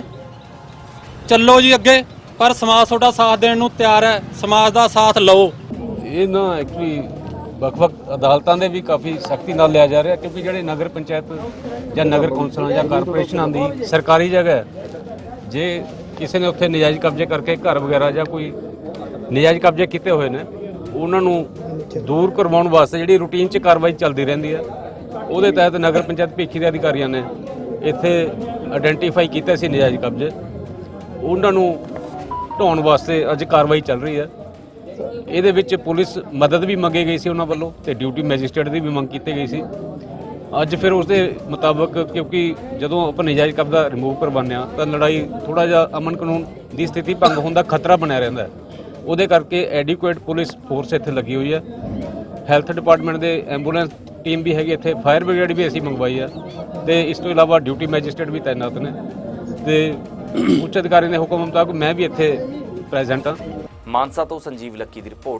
ਚੱਲੋ ਜੀ ਅੱਗੇ, ਪਰ ਸਮਾਜ ਤੁਹਾਡਾ ਸਾਥ ਦੇਣ ਨੂੰ ਤਿਆਰ ਹੈ। ਸਮਾਜ ਦਾ ਸਾਥ ਲਓ ਇਹ ਨਾ ਐਕਚੁਅਲੀ ਵੱਖ-ਵੱਖ ਅਦਾਲਤਾਂ ਦੇ ਵੀ ਕਾਫੀ ਸਖਤੀ ਨਾਲ ਲਿਆ ਜਾ ਰਿਹਾ, ਕਿਉਂਕਿ ਜਿਹੜੇ ਨਗਰ ਪੰਚਾਇਤ ਜਾਂ ਨਗਰ ਕੌਂਸਲਾਂ ਜਾਂ ਕਾਰਪੋਰੇਸ਼ਨਾਂ ਦੀ ਸਰਕਾਰੀ ਜਗ੍ਹਾ ਹੈ, ਜੇ ਕਿਸੇ ਨੇ ਉੱਥੇ ਨਜਾਇਜ਼ ਕਬਜ਼ੇ ਕਰਕੇ ਘਰ ਵਗੈਰਾ ਜਾਂ ਕੋਈ ਨਜਾਇਜ਼ ਕਬਜ਼ੇ ਕੀਤੇ ਹੋਏ ਨੇ, ਉਹਨਾਂ ਨੂੰ ਦੂਰ ਕਰਵਾਉਣ ਵਾਸਤੇ ਜਿਹੜੀ ਰੂਟੀਨ 'ਚ ਕਾਰਵਾਈ ਚੱਲਦੀ ਰਹਿੰਦੀ ਹੈ। ਉਹਦੇ ਤਹਿਤ ਨਗਰ ਪੰਚਾਇਤ ਭੀਖੀ ਦੇ ਅਧਿਕਾਰੀਆਂ ਨੇ ਇੱਥੇ ਆਇਡੈਂਟੀਫਾਈ ਕੀਤਾ ਸੀ ਨਜਾਇਜ਼ ਕਬਜ਼ੇ। ਉਹਨਾਂ ਨੂੰ ਢਾਉਣ ਵਾਸਤੇ ਅੱਜ ਕਾਰਵਾਈ ਚੱਲ ਰਹੀ ਹੈ। ਇਹਦੇ ਵਿੱਚ ਪੁਲਿਸ ਮਦਦ ਵੀ ਮੰਗੀ ਗਈ ਸੀ ਉਹਨਾਂ ਵੱਲੋਂ ਤੇ ਡਿਊਟੀ ਮੈਜਿਸਟਰੇਟ ਦੀ ਵੀ ਮੰਗ ਕੀਤੀ ਗਈ ਸੀ। ਅੱਜ ਫਿਰ ਉਸ ਦੇ ਮੁਤਾਬਕ ਕਿਉਂਕਿ ਜਦੋਂ ਆਪਾਂ ਨਜਾਇਜ਼ ਕਬਜ਼ਾ ਰਿਮੂਵ ਕਰਵਾਉਂਦੇ ਹਾਂ ਤਾਂ ਲੜਾਈ ਥੋੜਾ ਜਿਹਾ ਅਮਨ ਕਾਨੂੰਨ ਦੀ ਸਥਿਤੀ ਭੰਗ ਹੋਣ ਦਾ ਖਤਰਾ ਬਣਿਆ ਰਹਿੰਦਾ ਉਹਦੇ ਕਰਕੇ ਐਡਿਕੁਏਟ ਪੁਲਿਸ ਫੋਰਸ ਇੱਥੇ ਲੱਗੀ ਹੋਈ ਹੈ। ਹੈਲਥ ਡਿਪਾਰਟਮੈਂਟ ਦੇ ਐਂਬੂਲੈਂਸ ਟੀਮ ਵੀ ਹੈਗੀ ਇੱਥੇ, ਫਾਇਰ ਬ੍ਰਿਗੇਡ ਵੀ ਅਸੀਂ ਮੰਗਵਾਈ ਆ ਤੇ ਇਸ ਤੋਂ ਇਲਾਵਾ ਡਿਊਟੀ ਮੈਜਿਸਟਰੇਟ ਵੀ ਤਾਇਨਾਤ ਨੇ ਤੇ ਉੱਚ ਅਧਿਕਾਰੀ ਦੇ ਹੁਕਮ ਮੁਤਾਬਕ ਮੈਂ ਵੀ ਇੱਥੇ ਪ੍ਰੈਜ਼ੈਂਟ ਹਾਂ। ਮਾਨਸਾ ਤੋਂ ਸੰਜੀਵ ਲੱਕੀ ਦੀ ਰਿਪੋਰਟ